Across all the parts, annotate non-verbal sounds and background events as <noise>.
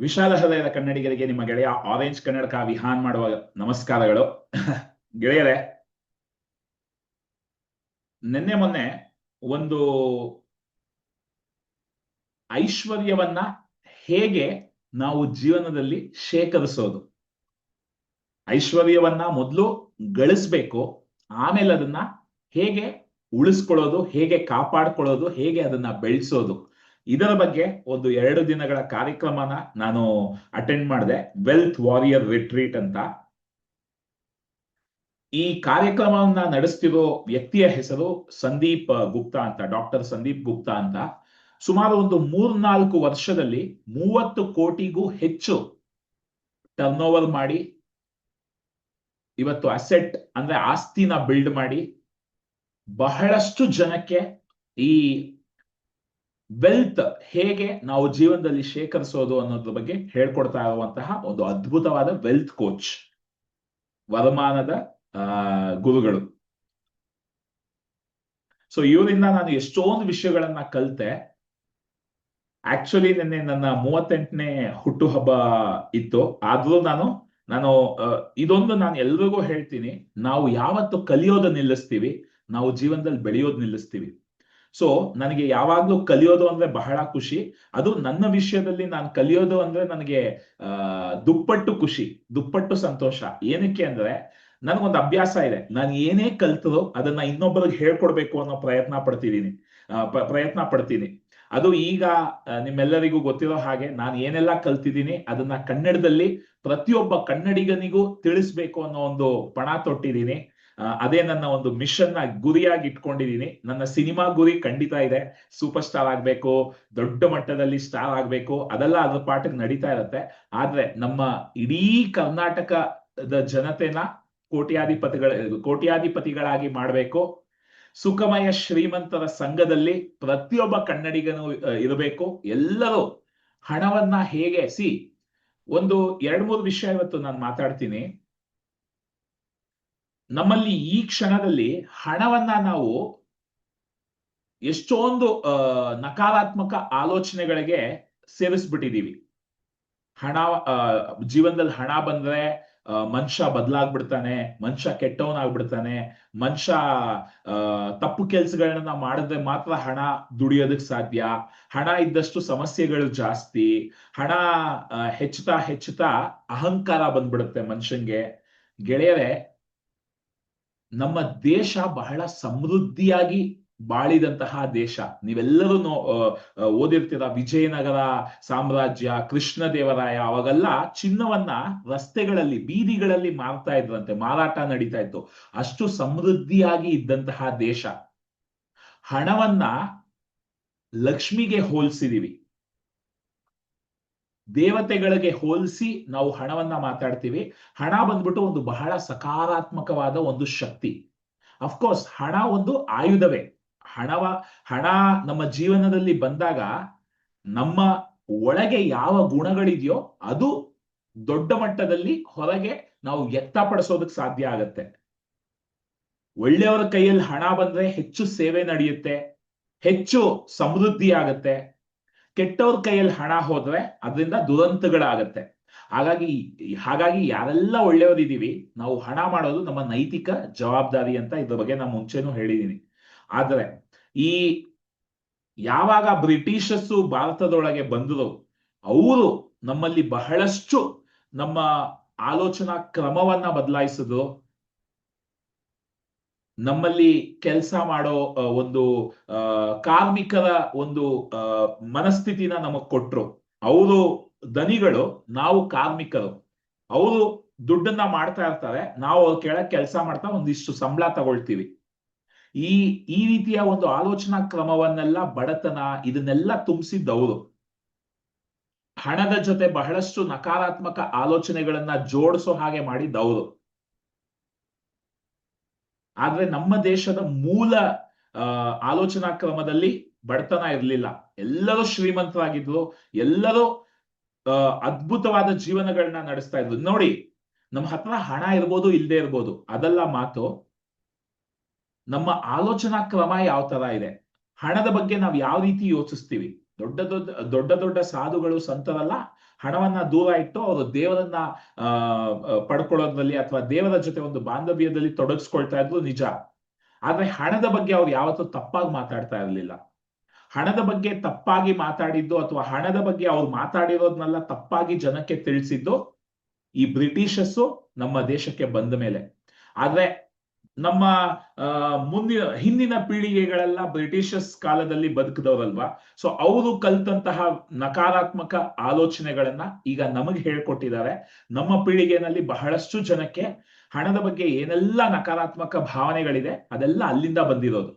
ವಿಶಾಲ ಹೃದಯದ ಕನ್ನಡಿಗರಿಗೆ ನಿಮ್ಮ ಗೆಳೆಯ ಆರೆಂಜ್ ಕನ್ನಡಕ ವಿಹಾನ್ ಮಾಡುವ ನಮಸ್ಕಾರಗಳು. ಗೆಳೆಯರೆ, ನಿನ್ನೆ ಮೊನ್ನೆ ಒಂದು ಐಶ್ವರ್ಯವನ್ನ ಹೇಗೆ ನಾವು ಜೀವನದಲ್ಲಿ ಶೇಖರಿಸೋದು? ಐಶ್ವರ್ಯವನ್ನ ಮೊದಲು ಗಳಿಸ್ಬೇಕು, ಆಮೇಲೆ ಅದನ್ನ ಹೇಗೆ ಉಳಿಸ್ಕೊಳ್ಳೋದು, ಹೇಗೆ ಕಾಪಾಡ್ಕೊಳ್ಳೋದು, ಹೇಗೆ ಅದನ್ನ ಬೆಳೆಸೋದು? ಇದರ ಬಗ್ಗೆ ಒಂದು ಎರಡು ದಿನಗಳ ಕಾರ್ಯಕ್ರಮನ ನಾನು ಅಟೆಂಡ್ ಮಾಡಿದೆ. ವೆಲ್ತ್ ವಾರಿಯರ್ ರಿಟ್ರೀಟ್ ಅಂತ. ಈ ಕಾರ್ಯಕ್ರಮವನ್ನ ನಡೆಸ್ತಿರೋ ವ್ಯಕ್ತಿಯ ಹೆಸರು ಸಂದೀಪ್ ಗುಪ್ತಾ ಅಂತ, ಡಾಕ್ಟರ್ ಸಂದೀಪ್ ಗುಪ್ತಾ ಅಂತ. ಸುಮಾರು ಒಂದು ಮೂರ್ನಾಲ್ಕು ವರ್ಷದಲ್ಲಿ ಮೂವತ್ತು ಕೋಟಿಗೂ ಹೆಚ್ಚು ಟರ್ನ್ ಓವರ್ ಮಾಡಿ, ಇವತ್ತು ಅಸೆಟ್ ಅಂದ್ರೆ ಆಸ್ತಿನ ಬಿಲ್ಡ್ ಮಾಡಿ, ಬಹಳಷ್ಟು ಜನಕ್ಕೆ ಈ ವೆಲ್ತ್ ಹೇಗೆ ನಾವು ಜೀವನದಲ್ಲಿ ಶೇಖರಿಸೋದು ಅನ್ನೋದ್ರ ಬಗ್ಗೆ ಹೇಳ್ಕೊಡ್ತಾ ಇರುವಂತಹ ಒಂದು ಅದ್ಭುತವಾದ ವೆಲ್ತ್ ಕೋಚ್ ವರಮಾನದ ಗುರುಗಳು. ಸೊ ಇವರಿಂದ ನಾನು ಎಷ್ಟೊಂದು ವಿಷಯಗಳನ್ನ ಕಲಿತೆ. ಆಕ್ಚುಲಿ ನಿನ್ನೆ ನನ್ನ ಮೂವತ್ತೆಂಟನೇ ಹುಟ್ಟುಹಬ್ಬ ಇತ್ತು. ಆದ್ರೂ ನಾನು ನಾನು ಇದೊಂದು ನಾನು ಎಲ್ರಿಗೂ ಹೇಳ್ತೀನಿ. ನಾವು ಯಾವತ್ತು ಕಲಿಯೋದು ನಿಲ್ಲಿಸ್ತೀವಿ. ನಾವು ಜೀವನದಲ್ಲಿ ಬೆಳೆಯೋದು ನಿಲ್ಲಿಸ್ತೀವಿ. ಸೊ ನನಗೆ ಯಾವಾಗ್ಲೂ ಕಲಿಯೋದು ಅಂದ್ರೆ ಬಹಳ ಖುಷಿ. ಅದು ನನ್ನ ವಿಷಯದಲ್ಲಿ ನಾನು ಕಲಿಯೋದು ಅಂದ್ರೆ ನನಗೆ ದುಪ್ಪಟ್ಟು ಖುಷಿ, ದುಪ್ಪಟ್ಟು ಸಂತೋಷ. ಏನಕ್ಕೆ ಅಂದ್ರೆ ನನಗೊಂದು ಅಭ್ಯಾಸ ಇದೆ. ನಾನು ಏನೇ ಕಲ್ತದೋ ಅದನ್ನ ಇನ್ನೊಬ್ಬರಿಗೆ ಹೇಳ್ಕೊಡ್ಬೇಕು ಅನ್ನೋ ಪ್ರಯತ್ನ ಪಡ್ತಿದ್ದೀನಿ. ಪ್ರಯತ್ನ ಪಡ್ತೀನಿ. ಅದು ಈಗ ನಿಮ್ಮೆಲ್ಲರಿಗೂ ಗೊತ್ತಿರೋ ಹಾಗೆ ನಾನು ಏನೆಲ್ಲ ಕಲ್ತಿದ್ದೀನಿ ಅದನ್ನ ಕನ್ನಡದಲ್ಲಿ ಪ್ರತಿಯೊಬ್ಬ ಕನ್ನಡಿಗನಿಗೂ ತಿಳಿಸ್ಬೇಕು ಅನ್ನೋ ಒಂದು ಪಣ ತೊಟ್ಟಿದ್ದೀನಿ. ಅದೇ ನನ್ನ ಒಂದು ಮಿಷನ್ನ ಗುರಿಯಾಗಿ ಇಟ್ಕೊಂಡಿದ್ದೀನಿ. ನನ್ನ ಸಿನಿಮಾ ಗುರಿ ಖಂಡಿತ ಇದೆ. ಸೂಪರ್ ಸ್ಟಾರ್ ಆಗ್ಬೇಕು, ದೊಡ್ಡ ಮಟ್ಟದಲ್ಲಿ ಸ್ಟಾರ್ ಆಗ್ಬೇಕು, ಅದೆಲ್ಲ ಅದ್ರ ಪಾಠಕ್ಕೆ ನಡೀತಾ ಇರತ್ತೆ. ಆದ್ರೆ ನಮ್ಮ ಇಡೀ ಕರ್ನಾಟಕದ ಜನತೆನ ಕೋಟ್ಯಾಧಿಪತಿಗಳ, ಕೋಟ್ಯಾಧಿಪತಿಗಳಾಗಿ ಮಾಡ್ಬೇಕು. ಸುಖಮಯ ಶ್ರೀಮಂತರ ಸಂಘದಲ್ಲಿ ಪ್ರತಿಯೊಬ್ಬ ಕನ್ನಡಿಗನು ಇರಬೇಕು. ಎಲ್ಲರೂ ಹಣವನ್ನ ಹೇಗೆ, ಸಿ, ಒಂದು ಎರಡ್ ಮೂರು ವಿಷಯ ಇವತ್ತು ನಾನು ಮಾತಾಡ್ತೀನಿ. ನಮ್ಮಲ್ಲಿ ಈ ಕ್ಷಣದಲ್ಲಿ ಹಣವನ್ನ ನಾವು ಎಷ್ಟೊಂದು ನಕಾರಾತ್ಮಕ ಆಲೋಚನೆಗಳಿಗೆ ಸೇರಿಸ್ಬಿಟ್ಟಿದೀವಿ. ಹಣ ಜೀವನದಲ್ಲಿ ಹಣ ಬಂದ್ರೆ ಮನುಷ್ಯ ಬದಲಾಗ್ಬಿಡ್ತಾನೆ, ಮನುಷ್ಯ ಕೆಟ್ಟವನಾಗ್ಬಿಡ್ತಾನೆ, ಮನುಷ್ಯ ತಪ್ಪು ಕೆಲ್ಸಗಳನ್ನ ಮಾಡಿದ್ರೆ ಮಾತ್ರ ಹಣ ದುಡಿಯೋದಕ್ ಸಾಧ್ಯ, ಹಣ ಇದ್ದಷ್ಟು ಸಮಸ್ಯೆಗಳು ಜಾಸ್ತಿ, ಹಣ ಹೆಚ್ಚುತ್ತಾ ಹೆಚ್ಚುತ್ತಾ ಅಹಂಕಾರ ಬಂದ್ಬಿಡುತ್ತೆ ಮನುಷ್ಯಂಗೆ. ಗೆಳೆಯರೆ ನಮ್ಮ ದೇಶ ಬಹಳ ಸಮೃದ್ಧಿಯಾಗಿ ಬಾಳಿದಂತಹ ದೇಶ. ನೀವೆಲ್ಲರೂ ಓದಿರ್ತೀರ ವಿಜಯನಗರ ಸಾಮ್ರಾಜ್ಯ, ಕೃಷ್ಣ ದೇವರಾಯ, ಅವಾಗೆಲ್ಲ ಚಿನ್ನವನ್ನ ರಸ್ತೆಗಳಲ್ಲಿ, ಬೀದಿಗಳಲ್ಲಿ ಮಾರ್ತಾ ಇದ್ರಂತೆ, ಮಾರಾಟ ನಡೀತಾ ಇತ್ತು. ಅಷ್ಟು ಸಮೃದ್ಧಿಯಾಗಿ ಇದ್ದಂತಹ ದೇಶ. ಹಣವನ್ನ ಲಕ್ಷ್ಮಿಗೆ ಹೋಲಿಸಿದೀವಿ. ದೇವತೆಗಳಿಗೆ ಹೋಲಿಸಿ ನಾವು ಹಣವನ್ನ ಮಾತಾಡ್ತೀವಿ. ಹಣ ಬಂದ್ಬಿಟ್ಟು ಒಂದು ಬಹಳ ಸಕಾರಾತ್ಮಕವಾದ ಒಂದು ಶಕ್ತಿ. ಅಫ್ಕೋರ್ಸ್ ಹಣ ಒಂದು ಆಯುಧವೇ. ಹಣವ, ಹಣ ನಮ್ಮ ಜೀವನದಲ್ಲಿ ಬಂದಾಗ ನಮ್ಮ ಒಳಗೆ ಯಾವ ಗುಣಗಳಿದೆಯೋ ಅದು ದೊಡ್ಡ ಮಟ್ಟದಲ್ಲಿ ಹೊರಗೆ ನಾವು ವ್ಯಕ್ತಪಡಿಸೋದಕ್ಕೆ ಸಾಧ್ಯ ಆಗತ್ತೆ. ಒಳ್ಳೆಯವರ ಕೈಯಲ್ಲಿ ಹಣ ಬಂದ್ರೆ ಹೆಚ್ಚು ಸೇವೆ ನಡೆಯುತ್ತೆ, ಹೆಚ್ಚು ಸಮೃದ್ಧಿ ಆಗತ್ತೆ. ಕೆಟ್ಟವ್ರ ಕೈಯಲ್ಲಿ ಹಣ ಹೋದ್ರೆ ಅದರಿಂದ ದುರಂತಗಳಾಗತ್ತೆ. ಹಾಗಾಗಿ ಹಾಗಾಗಿ ಯಾರೆಲ್ಲ ಒಳ್ಳೆಯವರಿದ್ದೀವಿ, ನಾವು ಹಣ ಮಾಡೋದು ನಮ್ಮ ನೈತಿಕ ಜವಾಬ್ದಾರಿ ಅಂತ ಇದ್ರ ಬಗ್ಗೆ ನಾನು ಮುಂಚೆನೂ ಹೇಳಿದ್ದೀನಿ ಆದ್ರೆ, ಈ ಯಾವಾಗ ಬ್ರಿಟಿಷಸ್ಸು ಭಾರತದೊಳಗೆ ಬಂದರು ಅವರು ನಮ್ಮಲ್ಲಿ ಬಹಳಷ್ಟು ನಮ್ಮ ಆಲೋಚನಾ ಕ್ರಮವನ್ನ ಬದಲಾಯಿಸಿದ್ರು. ನಮ್ಮಲ್ಲಿ ಕೆಲಸ ಮಾಡೋ ಒಂದು ಕಾರ್ಮಿಕರ ಒಂದು ಮನಸ್ಥಿತಿನ ನಮಗ್ ಕೊಟ್ರು. ಅವರು ದನಿಗಳು ನಾವು ಕಾರ್ಮಿಕರು. ಅವರು ದುಡ್ಡನ್ನ ಮಾಡ್ತಾ ಇರ್ತಾರೆ. ನಾವು ಅವ್ರ ಕೆಳಗ್ ಕೆಲಸ ಮಾಡ್ತಾ ಒಂದಿಷ್ಟು ಸಂಬಳ ತಗೊಳ್ತೀವಿ. ಈ ಈ ರೀತಿಯ ಒಂದು ಆಲೋಚನಾ ಕ್ರಮವನ್ನೆಲ್ಲ ಬಡತನ ಇದನ್ನೆಲ್ಲ ತುಂಬಿಸಿದ್ದವರು ಹಣದ ಜೊತೆ ಬಹಳಷ್ಟು ನಕಾರಾತ್ಮಕ ಆಲೋಚನೆಗಳನ್ನ ಜೋಡಿಸೋ ಹಾಗೆ ಮಾಡಿದ್ದವರು ಆದ್ರೆ ನಮ್ಮ ದೇಶದ ಮೂಲ ಆಲೋಚನಾ ಕ್ರಮದಲ್ಲಿ ಬಡತನ ಇರಲಿಲ್ಲ. ಎಲ್ಲರೂ ಶ್ರೀಮಂತರಾಗಿದ್ರು, ಎಲ್ಲರೂ ಅದ್ಭುತವಾದ ಜೀವನಗಳನ್ನ ನಡೆಸ್ತಾ ಇದ್ರು. ನೋಡಿ, ನಮ್ಮ ಹತ್ರ ಹಣ ಇರ್ಬೋದು ಇಲ್ಲದೆ ಇರ್ಬೋದು, ಅದೆಲ್ಲ ಮಾತು ನಮ್ಮ ಆಲೋಚನಾ ಕ್ರಮ ಯಾವ ತರ ಇದೆ? ಹಣದ ಬಗ್ಗೆ ನಾವು ಯಾವ ರೀತಿ ಯೋಚಿಸ್ತೀವಿ? ದೊಡ್ಡ ದೊಡ್ಡ ದೊಡ್ಡ ದೊಡ್ಡ ಸಾಧುಗಳು, ಸಂತರಲ್ಲ? ಹಣವನ್ನ ದೂರ ಇಟ್ಟು ಅವರು ದೇವರನ್ನ ಪಡ್ಕೊಳ್ಳೋದ್ರಲ್ಲಿ ಅಥವಾ ದೇವರ ಜೊತೆ ಒಂದು ಬಾಂಧವ್ಯದಲ್ಲಿ ತೊಡಗಿಸ್ಕೊಳ್ತಾ ಇದ್ರು ನಿಜ. ಆದ್ರೆ ಹಣದ ಬಗ್ಗೆ ಅವ್ರು ಯಾವತ್ತೂ ತಪ್ಪಾಗಿ ಮಾತಾಡ್ತಾ ಇರಲಿಲ್ಲ. ಹಣದ ಬಗ್ಗೆ ತಪ್ಪಾಗಿ ಮಾತಾಡಿದ್ದು ಅಥವಾ ಹಣದ ಬಗ್ಗೆ ಅವ್ರು ಮಾತಾಡಿರೋದ್ನೆಲ್ಲ ತಪ್ಪಾಗಿ ಜನಕ್ಕೆ ತಿಳಿಸಿದ್ದು ಈ ಬ್ರಿಟಿಷಸ್ಸು ನಮ್ಮ ದೇಶಕ್ಕೆ ಬಂದ ಮೇಲೆ. ಆದ್ರೆ ನಮ್ಮ ಮುಂದಿನ, ಹಿಂದಿನ ಪೀಳಿಗೆಗಳೆಲ್ಲ ಬ್ರಿಟಿಷಸ್ ಕಾಲದಲ್ಲಿ ಬದುಕಿದವರಲ್ವಾ? ಸೊ ಅವರು ಕಲ್ತಂತಹ ನಕಾರಾತ್ಮಕ ಆಲೋಚನೆಗಳನ್ನ ಈಗ ನಮಗೆ ಹೇಳ್ಕೊಟ್ಟಿದ್ದಾರೆ. ನಮ್ಮ ಪೀಳಿಗೆನಲ್ಲಿ ಬಹಳಷ್ಟು ಜನಕ್ಕೆ ಹಣದ ಬಗ್ಗೆ ಏನೆಲ್ಲ ನಕಾರಾತ್ಮಕ ಭಾವನೆಗಳಿದೆ, ಅದೆಲ್ಲ ಅಲ್ಲಿಂದ ಬಂದಿರೋದು.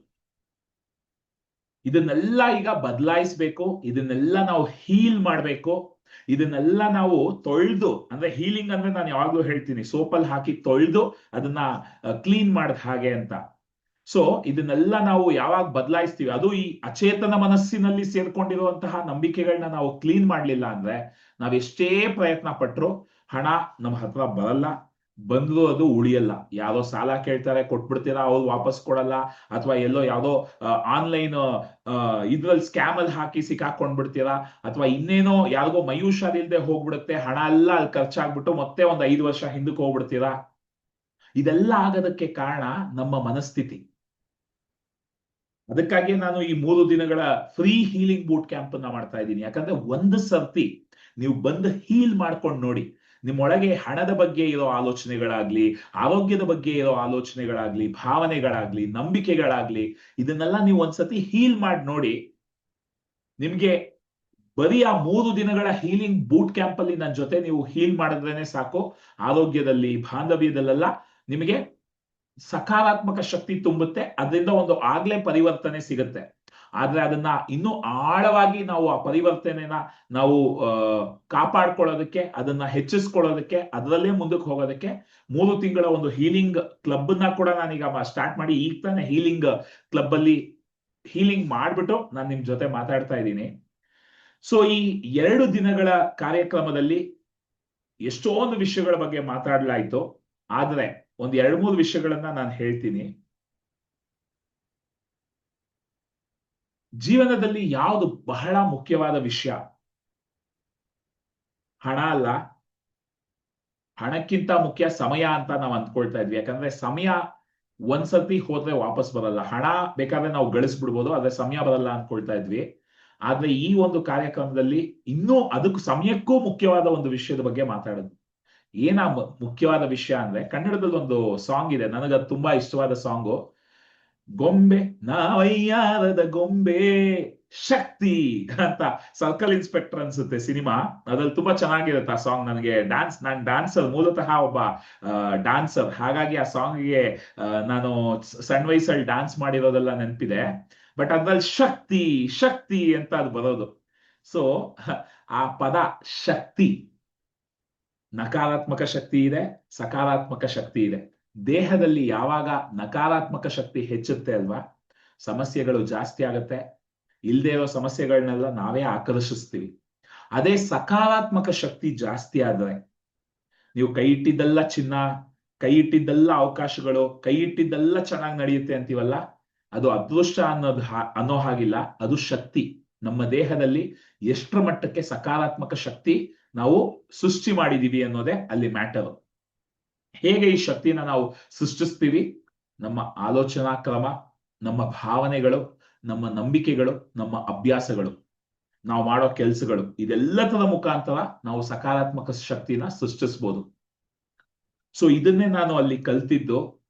ಇದನ್ನೆಲ್ಲ ಈಗ ಬದಲಾಯಿಸ್ಬೇಕು, ಇದನ್ನೆಲ್ಲ ನಾವು ಹೀಲ್ ಮಾಡ್ಬೇಕು. ಇದನ್ನೆಲ್ಲ ನಾವು ತೊಳೆದು, ಅಂದ್ರೆ ಹೀಲಿಂಗ್ ಅಂದ್ರೆ ನಾನು ಯಾವಾಗ್ಲೂ ಹೇಳ್ತೀನಿ, ಸೋಪಲ್ಲಿ ಹಾಕಿ ತೊಳೆದು ಅದನ್ನ ಕ್ಲೀನ್ ಮಾಡಿದ ಹಾಗೆ ಅಂತ. ಸೊ ಇದನ್ನೆಲ್ಲ ನಾವು ಯಾವಾಗ ಬದಲಾಯಿಸ್ತೀವಿ, ಅದು ಈ ಅಚೇತನ ಮನಸ್ಸಿನಲ್ಲಿ ಸೇರ್ಕೊಂಡಿರುವಂತಹ ನಂಬಿಕೆಗಳನ್ನ ನಾವು ಕ್ಲೀನ್ ಮಾಡ್ಲಿಲ್ಲ ಅಂದ್ರೆ ನಾವೆಷ್ಟೇ ಪ್ರಯತ್ನ ಪಟ್ರು ಹಣ ನಮ್ಮ ಹತ್ರ ಬರಲ್ಲ. ಬಂದ್ರು ಅದು ಉಳಿಯಲ್ಲ. ಯಾವ್ದೋ ಸಾಲ ಕೇಳ್ತಾರೆ, ಕೊಟ್ಬಿಡ್ತೀರಾ, ಅವ್ರು ವಾಪಸ್ ಕೊಡಲ್ಲ, ಅಥವಾ ಎಲ್ಲೋ ಯಾವ್ದೋ ಆನ್ಲೈನ್ ಇದ್ರಲ್ಲಿ ಸ್ಕ್ಯಾಮ್ ಅಲ್ಲಿ ಹಾಕಿ ಸಿಕ್ಕಾಕೊಂಡ್ಬಿಡ್ತೀರಾ, ಅಥವಾ ಇನ್ನೇನೋ ಯಾರಿಗೋ ಮೈ ಇಲ್ದೆ ಹೋಗ್ಬಿಡುತ್ತೆ, ಹಣ ಎಲ್ಲ ಅಲ್ಲಿ ಖರ್ಚಾಗ್ಬಿಟ್ಟು ಮತ್ತೆ ಒಂದ್ ಐದು ವರ್ಷ ಹಿಂದಕ್ಕೆ ಹೋಗ್ಬಿಡ್ತೀರಾ? ಇದೆಲ್ಲ ಆಗೋದಕ್ಕೆ ಕಾರಣ ನಮ್ಮ ಮನಸ್ಥಿತಿ. ಅದಕ್ಕಾಗಿ ನಾನು ಈ ಮೂರು ದಿನಗಳ ಫ್ರೀ ಹೀಲಿಂಗ್ ಬೂಟ್ ಕ್ಯಾಂಪ್ ಅನ್ನ ಮಾಡ್ತಾ ಇದ್ದೀನಿ. ಯಾಕಂದ್ರೆ ಒಂದು ಸರ್ತಿ ನೀವು ಬಂದು ಹೀಲ್ ಮಾಡ್ಕೊಂಡು ನೋಡಿ ನಿಮ್ಮೊಳಗೆ ಹಣದ ಬಗ್ಗೆ ಇರೋ ಆಲೋಚನೆಗಳಾಗ್ಲಿ, ಆರೋಗ್ಯದ ಬಗ್ಗೆ ಇರೋ ಆಲೋಚನೆಗಳಾಗ್ಲಿ, ಭಾವನೆಗಳಾಗ್ಲಿ, ನಂಬಿಕೆಗಳಾಗ್ಲಿ, ಇದನ್ನೆಲ್ಲ ನೀವು ಒಂದ್ಸತಿ ಹೀಲ್ ಮಾಡಿ ನೋಡಿ. ನಿಮ್ಗೆ ಬರೀ ಆ ಮೂರು ದಿನಗಳ ಹೀಲಿಂಗ್ ಬೂಟ್ ಕ್ಯಾಂಪ್ ಅಲ್ಲಿ ನನ್ನ ಜೊತೆ ನೀವು ಹೀಲ್ ಮಾಡಿದ್ರೇನೆ ಸಾಕು. ಆರೋಗ್ಯದಲ್ಲಿ, ಬಾಂಧವ್ಯದಲ್ಲೆಲ್ಲ ನಿಮಗೆ ಸಕಾರಾತ್ಮಕ ಶಕ್ತಿ ತುಂಬುತ್ತೆ. ಅದರಿಂದ ಒಂದು ಆಗ್ಲೇ ಪರಿವರ್ತನೆ ಸಿಗುತ್ತೆ. ಆದ್ರೆ ಅದನ್ನ ಇನ್ನೂ ಆಳವಾಗಿ ನಾವು ಆ ಪರಿವರ್ತನೆನ ನಾವು ಕಾಪಾಡ್ಕೊಳ್ಳೋದಕ್ಕೆ, ಅದನ್ನ ಹೆಚ್ಚಿಸ್ಕೊಳ್ಳೋದಕ್ಕೆ, ಅದರಲ್ಲೇ ಮುಂದಕ್ಕೆ ಹೋಗೋದಕ್ಕೆ ಮೂರು ತಿಂಗಳ ಒಂದು ಹೀಲಿಂಗ್ ಕ್ಲಬ್ನ ಕೂಡ ನಾನೀಗ ಸ್ಟಾರ್ಟ್ ಮಾಡಿ ಈಗ ತಾನೇ ಹೀಲಿಂಗ್ ಕ್ಲಬ್ ಅಲ್ಲಿ ಹೀಲಿಂಗ್ ಮಾಡ್ಬಿಟ್ಟು ನಾನು ನಿಮ್ ಜೊತೆ ಮಾತಾಡ್ತಾ ಇದ್ದೀನಿ. ಸೊ, ಈ ಎರಡು ದಿನಗಳ ಕಾರ್ಯಕ್ರಮದಲ್ಲಿ ಎಷ್ಟೊಂದು ವಿಷಯಗಳ ಬಗ್ಗೆ ಮಾತಾಡ್ಲಾಯ್ತು. ಆದ್ರೆ ಒಂದ್ ಎರಡು ಮೂರು ವಿಷಯಗಳನ್ನ ನಾನು ಹೇಳ್ತೀನಿ. ಜೀವನದಲ್ಲಿ ಯಾವುದು ಬಹಳ ಮುಖ್ಯವಾದ ವಿಷಯ? ಹಣ ಅಲ್ಲ. ಹಣಕ್ಕಿಂತ ಮುಖ್ಯ ಸಮಯ ಅಂತ ನಾವು ಅಂದ್ಕೊಳ್ತಾ ಇದ್ವಿ. ಯಾಕಂದ್ರೆ ಸಮಯ ಒಂದ್ಸತಿ ಹೋದ್ರೆ ವಾಪಸ್ ಬರಲ್ಲ. ಹಣ ಬೇಕಾದ್ರೆ ನಾವು ಗಳಿಸ್ಬಿಡ್ಬೋದು, ಆದ್ರೆ ಸಮಯ ಬರಲ್ಲ ಅನ್ಕೊಳ್ತಾ ಇದ್ವಿ. ಆದ್ರೆ ಈ ಒಂದು ಕಾರ್ಯಕ್ರಮದಲ್ಲಿ ಇನ್ನೂ ಅದಕ್ಕೂ ಸಮಯಕ್ಕೂ ಮುಖ್ಯವಾದ ಒಂದು ವಿಷಯದ ಬಗ್ಗೆ ಮಾತಾಡೋದು. ಏನ ಮುಖ್ಯವಾದ ವಿಷಯ ಅಂದ್ರೆ ಕನ್ನಡದಲ್ಲಿ ಒಂದು ಸಾಂಗ್ ಇದೆ. ನನಗದು ತುಂಬಾ ಇಷ್ಟವಾದ ಸಾಂಗು ಗೊಂಬೆ, ನಾವಯ್ಯಾರದ ಗೊಂಬೆ. ಶಕ್ತಿ ಅಂತ ಸರ್ಕಲ್ ಇನ್ಸ್ಪೆಕ್ಟರ್ ಅನ್ಸುತ್ತೆ ಸಿನಿಮಾ. ಅದ್ರಲ್ಲಿ ತುಂಬಾ ಚೆನ್ನಾಗಿರುತ್ತೆ ಆ ಸಾಂಗ್ ನನಗೆ. ಡ್ಯಾನ್ಸ್ ನಾನ್ ಡ್ಯಾನ್ಸರ್ ಮೂಲತಃ ಒಬ್ಬ ಡ್ಯಾನ್ಸರ್ ಹಾಗಾಗಿ ಆ ಸಾಂಗ್ಗೆ ನಾನು ಸಣ್ಣ ವಯಸ್ಸಲ್ಲಿ ಡ್ಯಾನ್ಸ್ ಮಾಡಿರೋದೆಲ್ಲ ನೆನಪಿದೆ. ಬಟ್ ಅದ್ರಲ್ಲಿ ಶಕ್ತಿ ಶಕ್ತಿ ಅಂತ ಅದು ಬರೋದು. ಸೊ ಆ ಪದ ಶಕ್ತಿ. ನಕಾರಾತ್ಮಕ ಶಕ್ತಿ ಇದೆ, ಸಕಾರಾತ್ಮಕ ಶಕ್ತಿ ಇದೆ. ದೇಹದಲ್ಲಿ ಯಾವಾಗ ನಕಾರಾತ್ಮಕ ಶಕ್ತಿ ಹೆಚ್ಚುತ್ತೆ ಅಲ್ವಾ? ಸಮಸ್ಯೆಗಳು ಜಾಸ್ತಿ ಆಗತ್ತೆ. ಇಲ್ಲದೆ ಇರೋ ಸಮಸ್ಯೆಗಳನ್ನೆಲ್ಲ ನಾವೇ ಆಕರ್ಷಿಸ್ತೀವಿ. ಅದೇ ಸಕಾರಾತ್ಮಕ ಶಕ್ತಿ ಜಾಸ್ತಿ ಆದ್ರೆ, ನೀವು ಕೈ ಇಟ್ಟಿದ್ದೆಲ್ಲ ಚಿನ್ನ, ಕೈ ಇಟ್ಟಿದ್ದೆಲ್ಲ ಅವಕಾಶಗಳು, ಕೈ ಇಟ್ಟಿದ್ದೆಲ್ಲ ಚೆನ್ನಾಗಿ ನಡೆಯುತ್ತೆ ಅಂತೀವಲ್ಲ, ಅದು ಅದೃಷ್ಟ ಅನ್ನೋದು ಅನ್ನೋ ಹಾಗಿಲ್ಲ. ಅದು ಶಕ್ತಿ. ನಮ್ಮ ದೇಹದಲ್ಲಿ ಎಷ್ಟರ ಮಟ್ಟಕ್ಕೆ ಸಕಾರಾತ್ಮಕ ಶಕ್ತಿ ನಾವು ಸೃಷ್ಟಿ ಮಾಡಿದೀವಿ ಅನ್ನೋದೇ ಅಲ್ಲಿ ಮ್ಯಾಟರ್. ಹೇಗೆ ಈ ಶಕ್ತಿನ ನಾವು ಸೃಷ್ಟಿಸ್ತೀವಿ? ನಮ್ಮ ಆಲೋಚನಾ ಕ್ರಮ, ನಮ್ಮ ಭಾವನೆಗಳು, ನಮ್ಮ ನಂಬಿಕೆಗಳು, ನಮ್ಮ ಅಭ್ಯಾಸಗಳು. ನಾವು ಮಾಡೋ ಕೆಲಸಗಳು. ಇದೆಲ್ಲದರ ಮುಖಾಂತರ ನಾವು ಸಕಾರಾತ್ಮಕ ಶಕ್ತಿನ ಸೃಷ್ಟಿಸ್ಬೋದು. ಸೊ ಇದನ್ನೇ ನಾನು ಅಲ್ಲಿ ಕಲ್ತಿದ್ದು.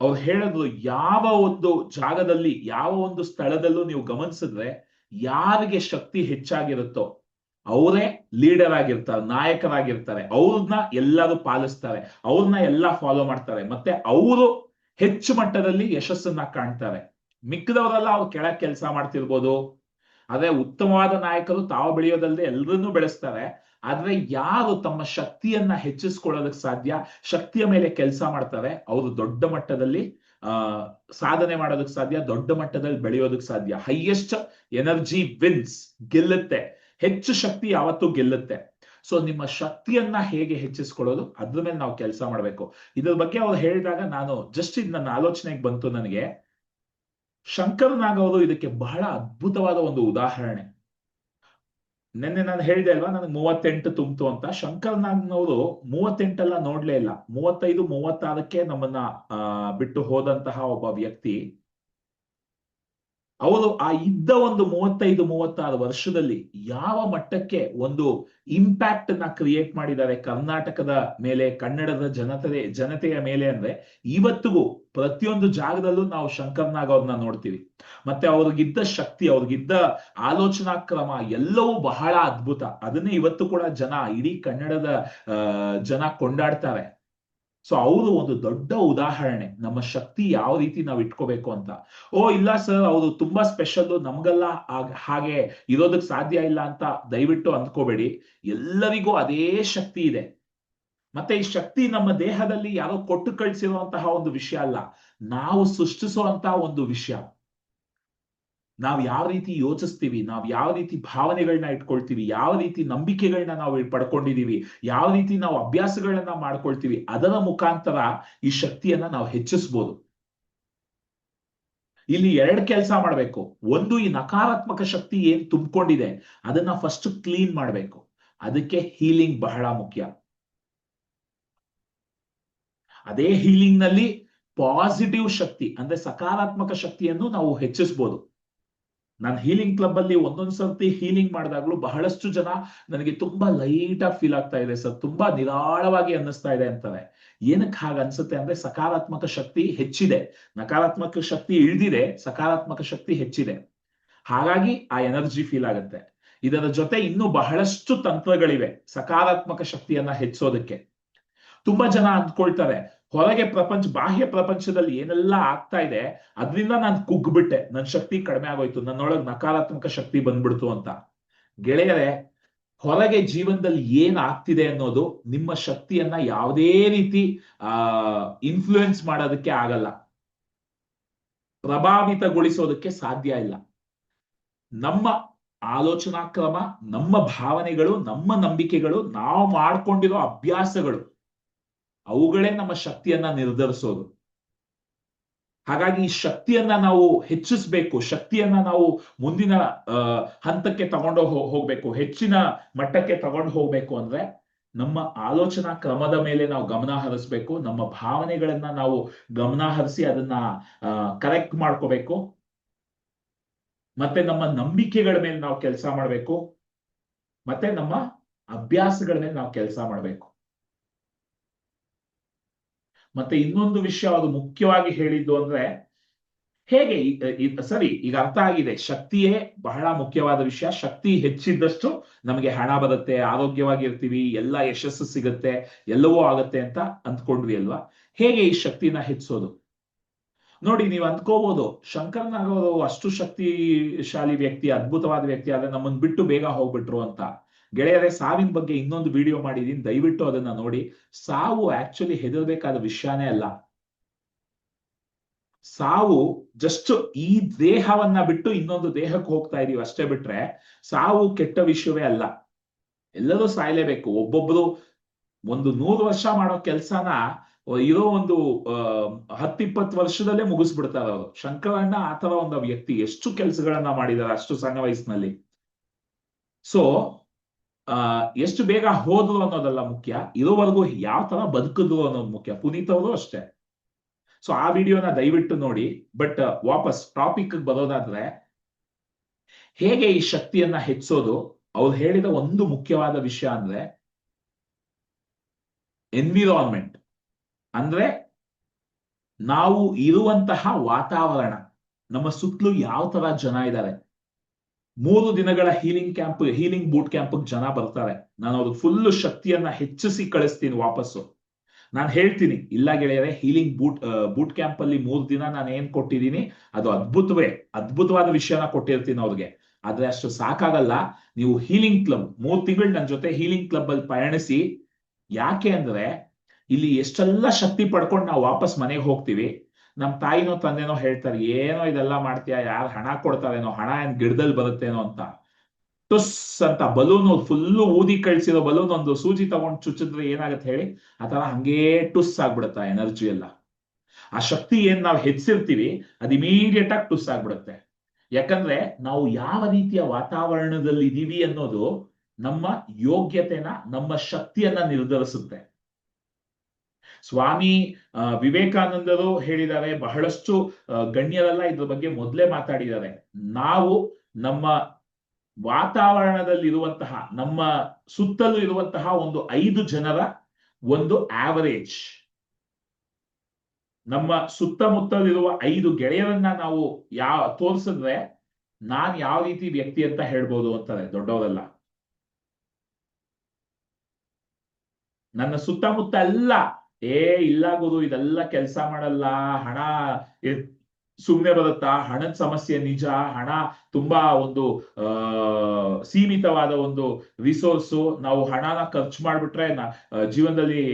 ಅವ್ರು ಹೇಳಿದ್ರು ಯಾವ ಒಂದು ಜಾಗದಲ್ಲಿ, ಯಾವ ಒಂದು ಸ್ಥಳದಲ್ಲೂ ನೀವು ಗಮನಿಸಿದ್ರೆ ಯಾರಿಗೆ ಶಕ್ತಿ ಹೆಚ್ಚಾಗಿರುತ್ತೋ ಅವರೇ ಲೀಡರ್ ಆಗಿರ್ತಾರೆ, ನಾಯಕರಾಗಿರ್ತಾರೆ. ಅವ್ರನ್ನ ಎಲ್ಲರೂ ಪಾಲಿಸ್ತಾರೆ. ಅವ್ರನ್ನ ಎಲ್ಲ ಫಾಲೋ ಮಾಡ್ತಾರೆ. ಮತ್ತೆ ಅವರು ಹೆಚ್ಚು ಮಟ್ಟದಲ್ಲಿ ಯಶಸ್ಸನ್ನ ಕಾಣ್ತಾರೆ. ಮಿಕ್ಕದವರೆಲ್ಲ ಅವ್ರು ಕೆಳ ಕೆಲಸ ಮಾಡ್ತಿರ್ಬೋದು. ಆದ್ರೆ ಉತ್ತಮವಾದ ನಾಯಕರು ತಾವು ಬೆಳೆಯೋದಲ್ಲದೆ ಎಲ್ಲರನ್ನೂ ಬೆಳೆಸ್ತಾರೆ. ಆದ್ರೆ ಯಾರು ತಮ್ಮ ಶಕ್ತಿಯನ್ನ ಹೆಚ್ಚಿಸ್ಕೊಳ್ಳೋದಕ್ಕೆ ಸಾಧ್ಯ, ಶಕ್ತಿಯ ಮೇಲೆ ಕೆಲಸ ಮಾಡ್ತಾರೆ, ಅವರು ದೊಡ್ಡ ಮಟ್ಟದಲ್ಲಿ, ಆ, ಸಾಧನೆ ಮಾಡೋದಕ್ಕೆ ಸಾಧ್ಯ, ದೊಡ್ಡ ಮಟ್ಟದಲ್ಲಿ ಬೆಳೆಯೋದಕ್ಕೆ ಸಾಧ್ಯ. ಹೈಯೆಸ್ಟ್ ಎನರ್ಜಿ ವಿನ್ಸ್ ಗೆಲ್ಲುತ್ತೆ. ಹೆಚ್ಚು ಶಕ್ತಿ ಯಾವತ್ತೂ ಗೆಲ್ಲುತ್ತೆ. ಸೊ ನಿಮ್ಮ ಶಕ್ತಿಯನ್ನ ಹೇಗೆ ಹೆಚ್ಚಿಸ್ಕೊಳ್ಳೋದು? ಅದ್ರ ಮೇಲೆ ನಾವು ಕೆಲಸ ಮಾಡಬೇಕು. ಇದ್ರ ಬಗ್ಗೆ ಅವ್ರು ಹೇಳಿದಾಗ ನಾನು ಜಸ್ಟ್ ಇದು ನನ್ನ ಆಲೋಚನೆಗೆ ಬಂತು ನನಗೆ. ಶಂಕರ್ ನಾಗ್ ಅವರು ಇದಕ್ಕೆ ಬಹಳ ಅದ್ಭುತವಾದ ಒಂದು ಉದಾಹರಣೆ. ನಿನ್ನೆ ನಾನು ಹೇಳಿದೆ ಅಲ್ವಾ? ನನಗೆ ಮೂವತ್ತೆಂಟು ತುಂಬಿತು ಅಂತ. ಶಂಕರ್ ನಾಗ್ನವರು ಮೂವತ್ತೆಂಟೆಲ್ಲ ನೋಡ್ಲೇ ಇಲ್ಲ. ಮೂವತ್ತೈದು, ಮೂವತ್ತಾರಕ್ಕೆ ನಮ್ಮನ್ನ ಬಿಟ್ಟು ಹೋದಂತಹ ಒಬ್ಬ ವ್ಯಕ್ತಿ ಅವರು ಆ ಇದ್ದ ಒಂದು ಮೂವತ್ತೈದು, ಮೂವತ್ತಾರು ವರ್ಷದಲ್ಲಿ ಯಾವ ಮಟ್ಟಕ್ಕೆ ಒಂದು ಇಂಪ್ಯಾಕ್ಟ್ನ ಕ್ರಿಯೇಟ್ ಮಾಡಿದ್ದಾರೆ ಕರ್ನಾಟಕದ ಮೇಲೆ, ಕನ್ನಡದ ಜನತೆ, ಜನತೆಯ ಮೇಲೆ ಅಂದ್ರೆ ಇವತ್ತಿಗೂ ಪ್ರತಿಯೊಂದು ಜಾಗದಲ್ಲೂ ನಾವು ಶಂಕರ್ನಾಗ್ ಅವ್ರನ್ನ ನೋಡ್ತೀವಿ. ಮತ್ತೆ ಅವ್ರಿಗಿದ್ದ ಶಕ್ತಿ, ಅವ್ರಿಗಿದ್ದ ಆಲೋಚನಾ ಕ್ರಮ ಎಲ್ಲವೂ ಬಹಳ ಅದ್ಭುತ. ಅದನ್ನೇ ಇವತ್ತು ಕೂಡ ಜನ ಇಡೀ ಕನ್ನಡದ ಜನ ಕೊಂಡಾಡ್ತಾರೆ. ಸೊ ಅವರು ಒಂದು ದೊಡ್ಡ ಉದಾಹರಣೆ. ನಮ್ಮ ಶಕ್ತಿ ಯಾವ ರೀತಿ ನಾವು ಇಟ್ಕೋಬೇಕು ಅಂತ. ಓ, ಇಲ್ಲ ಸರ್ ಅವರು ತುಂಬಾ ಸ್ಪೆಷಲ್ ನಮ್ಗೆಲ್ಲ ಹಾಗೆ ಇರೋದಕ್ಕೆ ಸಾಧ್ಯ ಇಲ್ಲ ಅಂತ ದಯವಿಟ್ಟು ಅಂದ್ಕೋಬೇಡಿ. ಎಲ್ಲರಿಗೂ ಅದೇ ಶಕ್ತಿ ಇದೆ. ಮತ್ತೆ ಈ ಶಕ್ತಿ ನಮ್ಮ ದೇಹದಲ್ಲಿ ಯಾರೋ ಕೊಟ್ಟು ಕಳಿಸಿರುವಂತಹ ಒಂದು ವಿಷಯ ಅಲ್ಲ. ನಾವು ಸೃಷ್ಟಿಸುವಂತಹ ಒಂದು ವಿಷಯ. ನಾವು ಯಾವ ರೀತಿ ಯೋಚಿಸ್ತೀವಿ, ನಾವು ಯಾವ ರೀತಿ ಭಾವನೆಗಳನ್ನ ಇಟ್ಕೊಳ್ತೀವಿ, ಯಾವ ರೀತಿ ನಂಬಿಕೆಗಳನ್ನ ನಾವು ಪಡ್ಕೊಂಡಿದೀವಿ, ಯಾವ ರೀತಿ ನಾವು ಅಭ್ಯಾಸಗಳನ್ನ ಮಾಡ್ಕೊಳ್ತೀವಿ, ಅದರ ಮುಖಾಂತರ ಈ ಶಕ್ತಿಯನ್ನ ನಾವು ಹೆಚ್ಚಿಸ್ಬೋದು. ಇಲ್ಲಿ ಎರಡು ಕೆಲಸ ಮಾಡಬೇಕು. ಒಂದು ಈ ನಕಾರಾತ್ಮಕ ಶಕ್ತಿ ಏನ್ ತುಂಬಿಕೊಂಡಿದೆ, ಅದನ್ನ ಫಸ್ಟ್ ಕ್ಲೀನ್ ಮಾಡಬೇಕು. ಅದಕ್ಕೆ ಹೀಲಿಂಗ್ ಬಹಳ ಮುಖ್ಯ. ಅದೇ ಹೀಲಿಂಗ್ನಲ್ಲಿ ಪಾಸಿಟಿವ್ ಶಕ್ತಿ, ಅಂದ್ರೆ ಸಕಾರಾತ್ಮಕ ಶಕ್ತಿಯನ್ನು ನಾವು ಹೆಚ್ಚಿಸಬಹುದು ನಾನು ಹೀಲಿಂಗ್ ಕ್ಲಬ್ ಅಲ್ಲಿ ಒಂದೊಂದ್ ಸರ್ತಿ ಹೀಲಿಂಗ್ ಮಾಡಿದಾಗ್ಲೂ ಬಹಳಷ್ಟು ಜನ ನನಗೆ ತುಂಬಾ ಲೈಟ್ ಆಗಿ ಫೀಲ್ ಆಗ್ತಾ ಇದೆ ಸರ್. ತುಂಬಾ ನಿರಾಳವಾಗಿ ಅನ್ನಿಸ್ತಾ ಇದೆ ಅಂತಾರೆ ಏನಕ್ಕೆ ಹಾಗೆ ಅನ್ಸುತ್ತೆ ಅಂದ್ರೆ ಸಕಾರಾತ್ಮಕ ಶಕ್ತಿ ಹೆಚ್ಚಿದೆ. ನಕಾರಾತ್ಮಕ ಶಕ್ತಿ ಇಳಿದಿದೆ, ಸಕಾರಾತ್ಮಕ ಶಕ್ತಿ ಹೆಚ್ಚಿದೆ. ಹಾಗಾಗಿ ಆ ಎನರ್ಜಿ ಫೀಲ್ ಆಗುತ್ತೆ. ಇದರ ಜೊತೆ ಇನ್ನೂ ಬಹಳಷ್ಟು ತಂತ್ರಗಳಿವೆ ಸಕಾರಾತ್ಮಕ ಶಕ್ತಿಯನ್ನ ಹೆಚ್ಚೋದಕ್ಕೆ. ತುಂಬಾ ಜನ ಅಂದ್ಕೊಳ್ತಾರೆ ಹೊರಗೆ ಪ್ರಪಂಚ, ಬಾಹ್ಯ ಪ್ರಪಂಚದಲ್ಲಿ ಏನೆಲ್ಲ ಆಗ್ತಾ ಇದೆ, ಅದರಿಂದ ನಾನು ಕುಗ್ಬಿಟ್ಟೆ. ನನ್ನ ಶಕ್ತಿ ಕಡಿಮೆ ಆಗೋಯ್ತು. ನನ್ನೊಳಗೆ ನಕಾರಾತ್ಮಕ ಶಕ್ತಿ ಬಂದ್ಬಿಡ್ತು ಅಂತ. ಗೆಳೆಯರೆ, ಹೊರಗೆ ಜೀವನದಲ್ಲಿ ಏನ್ ಆಗ್ತಿದೆ ಅನ್ನೋದು ನಿಮ್ಮ ಶಕ್ತಿಯನ್ನ ಯಾವುದೇ ರೀತಿ, ಆ ಇನ್ಫ್ಲೂಯೆನ್ಸ್ ಮಾಡೋದಕ್ಕೆ ಆಗಲ್ಲ. ಪ್ರಭಾವಿತಗೊಳಿಸೋದಕ್ಕೆ ಸಾಧ್ಯ ಇಲ್ಲ. ನಮ್ಮ ಆಲೋಚನಾ ಕ್ರಮ, ನಮ್ಮ ಭಾವನೆಗಳು, ನಮ್ಮ ನಂಬಿಕೆಗಳು, ನಾವು ಮಾಡ್ಕೊಂಡಿರೋ ಅಭ್ಯಾಸಗಳು ಅವುಗಳೇ ನಮ್ಮ ಶಕ್ತಿಯನ್ನ ನಿರ್ಧರಿಸೋದು. ಹಾಗಾಗಿ ಈ ಶಕ್ತಿಯನ್ನ ನಾವು ಹೆಚ್ಚಿಸ್ಬೇಕು, ಶಕ್ತಿಯನ್ನ ನಾವು ಮುಂದಿನ ಹಂತಕ್ಕೆ ತಗೊಂಡು ಹೋಗ್ಬೇಕು, ಹೆಚ್ಚಿನ ಮಟ್ಟಕ್ಕೆ ತಗೊಂಡು ಹೋಗ್ಬೇಕು ಅಂದ್ರೆ ನಮ್ಮ ಆಲೋಚನಾ ಕ್ರಮದ ಮೇಲೆ ನಾವು ಗಮನ ಹರಿಸ್ಬೇಕು, ನಮ್ಮ ಭಾವನೆಗಳನ್ನ ನಾವು ಗಮನ ಹರಿಸಿ ಅದನ್ನ ಕರೆಕ್ಟ್ ಮಾಡ್ಕೋಬೇಕು. ಮತ್ತೆ ನಮ್ಮ ನಂಬಿಕೆಗಳ ಮೇಲೆ ನಾವು ಕೆಲಸ ಮಾಡಬೇಕು. ಮತ್ತೆ ನಮ್ಮ ಅಭ್ಯಾಸಗಳ ಮೇಲೆ ನಾವು ಕೆಲಸ ಮಾಡಬೇಕು. ಮತ್ತೆ ಇನ್ನೊಂದು ವಿಷಯ ಅದು ಮುಖ್ಯವಾಗಿ ಹೇಳಿದ್ದು ಅಂದ್ರೆ, ಹೇಗೆ ಸರಿ, ಈಗ ಅರ್ಥ ಆಗಿದೆ. ಶಕ್ತಿಯೇ ಬಹಳ ಮುಖ್ಯವಾದ ವಿಷಯ. ಶಕ್ತಿ ಹೆಚ್ಚಿದ್ದಷ್ಟು ನಮಗೆ ಹಣ ಬರುತ್ತೆ, ಆರೋಗ್ಯವಾಗಿರ್ತೀವಿ, ಎಲ್ಲ ಯಶಸ್ಸು ಸಿಗುತ್ತೆ, ಎಲ್ಲವೂ ಆಗುತ್ತೆ ಅಂತ ಅಂದ್ಕೊಂಡ್ವಿ ಅಲ್ವಾ? ಹೇಗೆ ಈ ಶಕ್ತಿನ ಹೆಚ್ಚಿಸೋದು? ನೋಡಿ, ನೀವು ಅಂದ್ಕೋಬಹುದು ಶಂಕರ್ನಾಗವರು ಅಷ್ಟು ಶಕ್ತಿಶಾಲಿ ವ್ಯಕ್ತಿ, ಅದ್ಭುತವಾದ ವ್ಯಕ್ತಿ, ಆದ್ರೆ ನಮ್ಮನ್ ಬಿಟ್ಟು ಬೇಗ ಹೋಗ್ಬಿಟ್ರು ಅಂತ. ಗೆಳೆಯರೇ, ಸಾವಿನ ಬಗ್ಗೆ ಇನ್ನೊಂದು ವಿಡಿಯೋ ಮಾಡಿದೀನಿ. ದಯವಿಟ್ಟು ಅದನ್ನ ನೋಡಿ. ಸಾವು ಆಕ್ಚುಲಿ ಹೆದರ್ಬೇಕಾದ ವಿಷಯನೇ ಅಲ್ಲ. ಸಾವು ಜಸ್ಟ್ ಈ ದೇಹವನ್ನ ಬಿಟ್ಟು ಇನ್ನೊಂದು ದೇಹಕ್ಕೆ ಹೋಗ್ತಾ ಇದೀವಿ ಅಷ್ಟೇ ಬಿಟ್ರೆ ಸಾವು ಕೆಟ್ಟ ವಿಷಯವೇ ಅಲ್ಲ. ಎಲ್ಲರೂ ಸಾಯ್ಲೇಬೇಕು. ಒಬ್ಬೊಬ್ರು ಒಂದು ನೂರು ವರ್ಷ ಮಾಡೋ ಕೆಲ್ಸನ ಇರೋ ಒಂದು ಹತ್ತಿಪ್ಪತ್ತು ವರ್ಷದಲ್ಲೇ ಮುಗಿಸ್ಬಿಡ್ತಾರ ಅವರು. ಶಂಕರಣ್ಣ ಆತರ ಒಂದು ವ್ಯಕ್ತಿ ಎಷ್ಟು ಕೆಲಸಗಳನ್ನ ಮಾಡಿದಾರೆ ಅಷ್ಟು ಸಣ್ಣ ವಯಸ್ಸಿನಲ್ಲಿ. ಸೊ ಎಷ್ಟು ಬೇಗ ಹೋದ್ರು ಅನ್ನೋದಲ್ಲ ಮುಖ್ಯ. ಇದುವರೆಗೂ ಯಾವ ತರ ಬದುಕಿದ್ರು ಅನ್ನೋದು ಮುಖ್ಯ. ಪುನೀತ್ ಅವರು ಅಷ್ಟೇ. ಸೊ ಆ ವಿಡಿಯೋನ ದಯವಿಟ್ಟು ನೋಡಿ. ಬಟ್ ವಾಪಸ್ ಟಾಪಿಕ್ ಬರೋದಾದ್ರೆ, ಹೇಗೆ ಈ ಶಕ್ತಿಯನ್ನ ಹೆಚ್ಚೋದು? ಅವ್ರು ಹೇಳಿದ ಒಂದು ಮುಖ್ಯವಾದ ವಿಷಯ ಅಂದ್ರೆ ಎನ್ವಿರಾನ್ಮೆಂಟ್ ಅಂದ್ರೆ, ನಾವು ಇರುವಂತಹ ವಾತಾವರಣ. ನಮ್ಮ ಸುತ್ತಲೂ ಯಾವ ತರ ಜನ ಇದ್ದಾರೆ? ಮೂರು ದಿನಗಳ healing camp healing boot camp ಜನ ಬರ್ತಾರೆ. ನಾನು ಅವ್ರಿಗೆ ಫುಲ್ ಶಕ್ತಿಯನ್ನ ಹೆಚ್ಚಿಸಿ ಕಳಿಸ್ತೀನಿ ವಾಪಸ್ಸು. ನಾನು ಹೇಳ್ತೀನಿ, ಇಲ್ಲ ಗೆಳೆಯರೆ ಹೀಲಿಂಗ್ ಬೂಟ್ ಬೂಟ್ ಕ್ಯಾಂಪ್ ಅಲ್ಲಿ ಮೂರ್ ದಿನ ನಾನು ಏನ್ ಕೊಟ್ಟಿದ್ದೀನಿ, ಅದು ಅದ್ಭುತವೇ, ಅದ್ಭುತವಾದ ವಿಷಯನ ಕೊಟ್ಟಿರ್ತೀನಿ ಅವ್ರಿಗೆ. ಆದ್ರೆ ಅಷ್ಟು ಸಾಕಾಗಲ್ಲ, ನೀವು ಹೀಲಿಂಗ್ ಕ್ಲಬ್ ಮೂರ್ ತಿಂಗಳು ನನ್ನ ಜೊತೆ ಹೀಲಿಂಗ್ ಕ್ಲಬ್ ಅಲ್ಲಿ ಪಯಣಿಸಿ, ಯಾಕೆ ಅಂದ್ರೆ, ಇಲ್ಲಿ ಎಷ್ಟೆಲ್ಲ ಶಕ್ತಿ ಪಡ್ಕೊಂಡು ನಾವು ವಾಪಸ್ ಮನೆಗೆ ಹೋಗ್ತೀವಿ ನಮ್ ತಾಯಿನೋ ತಂದೆನೋ ಹೇಳ್ತಾರೆ, ಏನೋ ಇದೆಲ್ಲ ಮಾಡ್ತೀಯಾ? ಯಾರು ಹಣ ಕೊಡ್ತಾರೇನೋ? ಹಣ ಏನ್ ಗಿಡದಲ್ಲಿ ಬರುತ್ತೇನೋ ಅಂತ. ಟುಸ್ ಅಂತ ಬಲೂನ್ ಫುಲ್ಲು ಊದಿ ಕಳ್ಸಿರೋ ಬಲೂನ್ ಒಂದು ಸೂಜಿ ತಗೊಂಡು ಚುಚ್ಚಿದ್ರೆ ಏನಾಗುತ್ತೆ ಹೇಳಿ? ಆತರ ಹಂಗೇ ಟುಸ್ ಆಗ್ಬಿಡುತ್ತೆ ಎನರ್ಜಿ ಎಲ್ಲ. ಆ ಶಕ್ತಿ ಏನ್ ನಾವು ಹೆಚ್ಚಿರ್ತೀವಿ ಅದ್ ಇಮಿಡಿಯೇಟ್ ಆಗಿ ಟುಸ್ ಆಗ್ಬಿಡುತ್ತೆ. ಯಾಕಂದ್ರೆ ನಾವು ಯಾವ ರೀತಿಯ ವಾತಾವರಣದಲ್ಲಿ ಇದೀವಿ ಅನ್ನೋದು ನಮ್ಮ ಯೋಗ್ಯತೆನ, ನಮ್ಮ ಶಕ್ತಿಯನ್ನ ನಿರ್ಧರಿಸುತ್ತೆ. ಸ್ವಾಮಿ ವಿವೇಕಾನಂದರು ಹೇಳಿದ್ದಾರೆ ಬಹಳಷ್ಟು ಗಣ್ಯರೆಲ್ಲ ಇದ್ರ ಬಗ್ಗೆ ಮೊದಲೇ ಮಾತಾಡಿದ್ದಾರೆ. ನಾವು ನಮ್ಮ ವಾತಾವರಣದಲ್ಲಿರುವಂತಹ, ನಮ್ಮ ಸುತ್ತಲೂ ಇರುವಂತಹ ಒಂದು ಐದು ಜನರ ಒಂದು ಆವರೇಜ್ ನಮ್ಮ ಸುತ್ತಮುತ್ತಲಿರುವ ಐದು ಗೆಳೆಯರನ್ನ ನಾವು ಯಾವ ತೋರಿಸಿದ್ರೆ ನಾನ್ ಯಾವ ರೀತಿ ವ್ಯಕ್ತಿ ಅಂತ ಹೇಳ್ಬೋದು ಅಂತಾರೆ ದೊಡ್ಡವರೆಲ್ಲ. ನನ್ನ ಸುತ್ತಮುತ್ತ ಎಲ್ಲ ಏ ಇಲ್ಲ ಇದೆಲ್ಲ ಕೆಲಸ ಮಾಡಲ್ಲ. ಹಣ ಸುಮ್ಮನೆ ಬರುತ್ತಾ? ಹಣದ ಸಮಸ್ಯೆ ನಿಜ. ಹಣ ತುಂಬಾ ಒಂದು ಸೀಮಿತವಾದ ಒಂದು ರಿಸೋರ್ಸು ನಾವು ಹಣನ ಖರ್ಚು ಮಾಡ್ಬಿಟ್ರೆ ಜೀವನದಲ್ಲಿ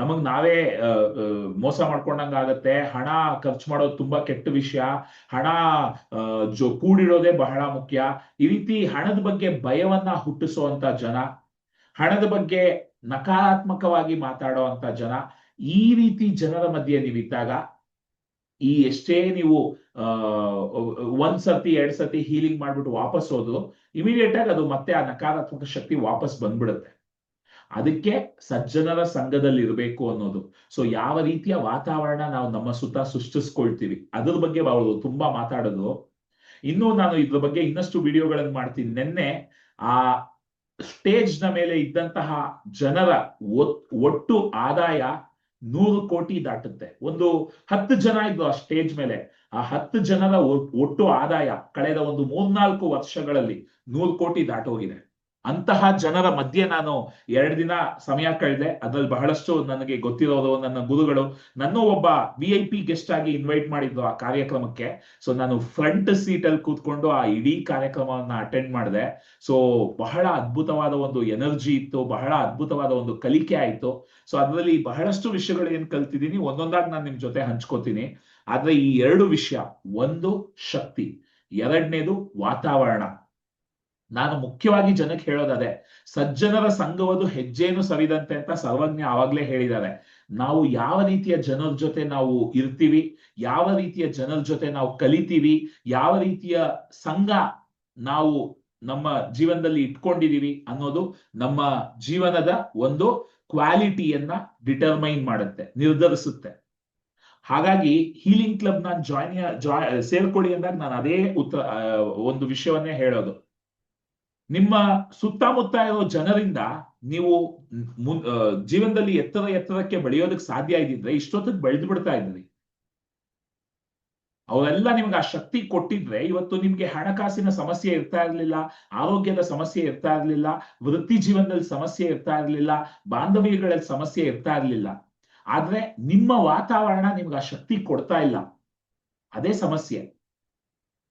ನಮಗ್ ನಾವೇ ಮೋಸ ಮಾಡ್ಕೊಂಡಂಗ ಆಗತ್ತೆ. ಹಣ ಖರ್ಚು ಮಾಡೋದು ತುಂಬಾ ಕೆಟ್ಟ ವಿಷಯ. ಹಣ ಜೊ ಕೂಡಿಡೋದೇ ಬಹಳ ಮುಖ್ಯ. ಈ ರೀತಿ ಹಣದ ಬಗ್ಗೆ ಭಯವನ್ನ ಹುಟ್ಟಿಸುವಂತ ಜನ, ಹಣದ ಬಗ್ಗೆ ನಕಾರಾತ್ಮಕವಾಗಿ ಮಾತಾಡುವಂತ ಜನ ಈ ರೀತಿ ಜನರ ಮಧ್ಯೆ ನೀವಿದ್ದಾಗ ಈ ಎಷ್ಟೇ ನೀವು ಒಂದ್ ಸತಿ ಎರಡ್ ಸತಿ ಹೀಲಿಂಗ್ ಮಾಡ್ಬಿಟ್ಟು ವಾಪಸ್ ಹೋದ್ರು ಇಮಿಡಿಯೇಟ್ ಆಗಿ ಅದು ಮತ್ತೆ ಆ ನಕಾರಾತ್ಮಕ ಶಕ್ತಿ ವಾಪಸ್ ಬಂದ್ಬಿಡುತ್ತೆ. ಅದಕ್ಕೆ ಸಜ್ಜನರ ಸಂಘದಲ್ಲಿ ಇರಬೇಕು ಅನ್ನೋದು. ಸೊ ಯಾವ ರೀತಿಯ ವಾತಾವರಣ ನಾವು ನಮ್ಮ ಸುತ್ತ ಸೃಷ್ಟಿಸ್ಕೊಳ್ತೀವಿ, ಅದ್ರ ಬಗ್ಗೆ ಅವರು ತುಂಬಾ ಮಾತಾಡೋದು. ಇನ್ನು ನಾನು ಇದ್ರ ಬಗ್ಗೆ ಇನ್ನಷ್ಟು ವಿಡಿಯೋಗಳನ್ನು ಮಾಡ್ತೀನಿ. ನಿನ್ನೆ ಆ ಸ್ಟೇಜ್ನ ಮೇಲೆ ಇದ್ದಂತಹ ಜನರ ಒಟ್ಟು ಆದಾಯ ನೂರು ಕೋಟಿ ದಾಟುತ್ತೆ. ಒಂದು ಹತ್ತು ಜನ ಇದ್ದು ಆ ಸ್ಟೇಜ್ ಮೇಲೆ. ಆ ಹತ್ತು ಜನರ ಒಟ್ಟು ಆದಾಯ ಕಳೆದ ಒಂದು ಮೂರ್ನಾಲ್ಕು ವರ್ಷಗಳಲ್ಲಿ ನೂರು ಕೋಟಿ ದಾಟೋಗಿದೆ. ಅಂತಹ ಜನರ ಮಧ್ಯೆ ನಾನು ಎರಡು ದಿನ ಸಮಯ ಕಳೆದೆ. ಅದ್ರಲ್ಲಿ ಬಹಳಷ್ಟು ನನಗೆ ಗೊತ್ತಿರೋದು, ನನ್ನ ಗುರುಗಳು ನನ್ನ ಒಬ್ಬ ವಿ ಐ ಪಿ ಗೆಸ್ಟ್ ಆಗಿ ಇನ್ವೈಟ್ ಮಾಡಿದ್ರು ಆ ಕಾರ್ಯಕ್ರಮಕ್ಕೆ. ಸೊ ನಾನು ಫ್ರಂಟ್ ಸೀಟ್ ಅಲ್ಲಿ ಕೂತ್ಕೊಂಡು ಆ ಇಡೀ ಕಾರ್ಯಕ್ರಮವನ್ನ ಅಟೆಂಡ್ ಮಾಡಿದೆ. ಸೊ ಬಹಳ ಅದ್ಭುತವಾದ ಒಂದು ಎನರ್ಜಿ ಇತ್ತು, ಬಹಳ ಅದ್ಭುತವಾದ ಒಂದು ಕಲಿಕೆ ಆಯ್ತು. ಸೊ ಅದರಲ್ಲಿ ಬಹಳಷ್ಟು ವಿಷಯಗಳು ಏನ್ ಕಲ್ತಿದ್ದೀನಿ ಒಂದೊಂದಾಗಿ ನಾನು ನಿಮ್ ಜೊತೆ ಹಂಚ್ಕೋತೀನಿ. ಆದ್ರೆ ಈ ಎರಡು ವಿಷಯ, ಒಂದು ಶಕ್ತಿ, ಎರಡನೇದು ವಾತಾವರಣ. ನಾನು ಮುಖ್ಯವಾಗಿ ಜನಕ್ಕೆ ಹೇಳೋದದೆ ಸಜ್ಜನರ ಸಂಘವದು ಹೆಜ್ಜೆನು ಸವಿದಂತೆ ಅಂತ ಸರ್ವಜ್ಞ ಆವಾಗ್ಲೇ ಹೇಳಿದ್ದಾರೆ. ನಾವು ಯಾವ ರೀತಿಯ ಜನರ ಜೊತೆ ನಾವು ಇರ್ತೀವಿ ಯಾವ ರೀತಿಯ ಜನರ ಜೊತೆ ನಾವು ಕಲಿತೀವಿ ಯಾವ ರೀತಿಯ ಸಂಘ ನಾವು ನಮ್ಮ ಜೀವನದಲ್ಲಿ ಇಟ್ಕೊಂಡಿದೀವಿ ಅನ್ನೋದು ನಮ್ಮ ಜೀವನದ ಒಂದು ಕ್ವಾಲಿಟಿಯನ್ನ ಡಿಟರ್ಮೈನ್ ಮಾಡುತ್ತೆ ನಿರ್ಧರಿಸುತ್ತೆ. ಹಾಗಾಗಿ ಹೀಲಿಂಗ್ ಕ್ಲಬ್ ನಾನು ಜಾಯ್ನ್ ಜಾಯ್ ಸೇರ್ಕೊಳ್ಳಿ ಅಂದಾಗ ನಾನು ಅದೇ ಉತ್ತರ ಆ, ಒಂದು ವಿಷಯವನ್ನೇ ಹೇಳೋದು. ನಿಮ್ಮ ಸುತ್ತಮುತ್ತ ಇರೋ ಜನರಿಂದ ನೀವು ಜೀವನದಲ್ಲಿ ಎತ್ತರ ಎತ್ತರಕ್ಕೆ ಬೆಳೆಯೋದಕ್ಕೆ ಸಾಧ್ಯ ಇದ್ದಿದ್ರೆ ಇಷ್ಟೊತ್ತಿಗೆ ಬೆಳೆದು ಬಿಡ್ತಾ ಇದ್ರಿ ಅವರೆಲ್ಲ ನಿಮ್ಗೆ ಆ ಶಕ್ತಿ ಕೊಟ್ಟಿದ್ರೆ ಇವತ್ತು ನಿಮ್ಗೆ ಹಣಕಾಸಿನ ಸಮಸ್ಯೆ ಇರ್ತಾ ಇರ್ಲಿಲ್ಲ, ಆರೋಗ್ಯದ ಸಮಸ್ಯೆ ಇರ್ತಾ ಇರ್ಲಿಲ್ಲ, ವೃತ್ತಿ ಜೀವನದಲ್ಲಿ ಸಮಸ್ಯೆ ಇರ್ತಾ ಇರ್ಲಿಲ್ಲ, ಬಾಂಧವ್ಯಗಳಲ್ಲಿ ಸಮಸ್ಯೆ ಇರ್ತಾ ಇರ್ಲಿಲ್ಲ. ಆದ್ರೆ ನಿಮ್ಮ ವಾತಾವರಣ ನಿಮ್ಗೆ ಆ ಶಕ್ತಿ ಕೊಡ್ತಾ ಇಲ್ಲ. ಅದೇ ಸಮಸ್ಯೆ.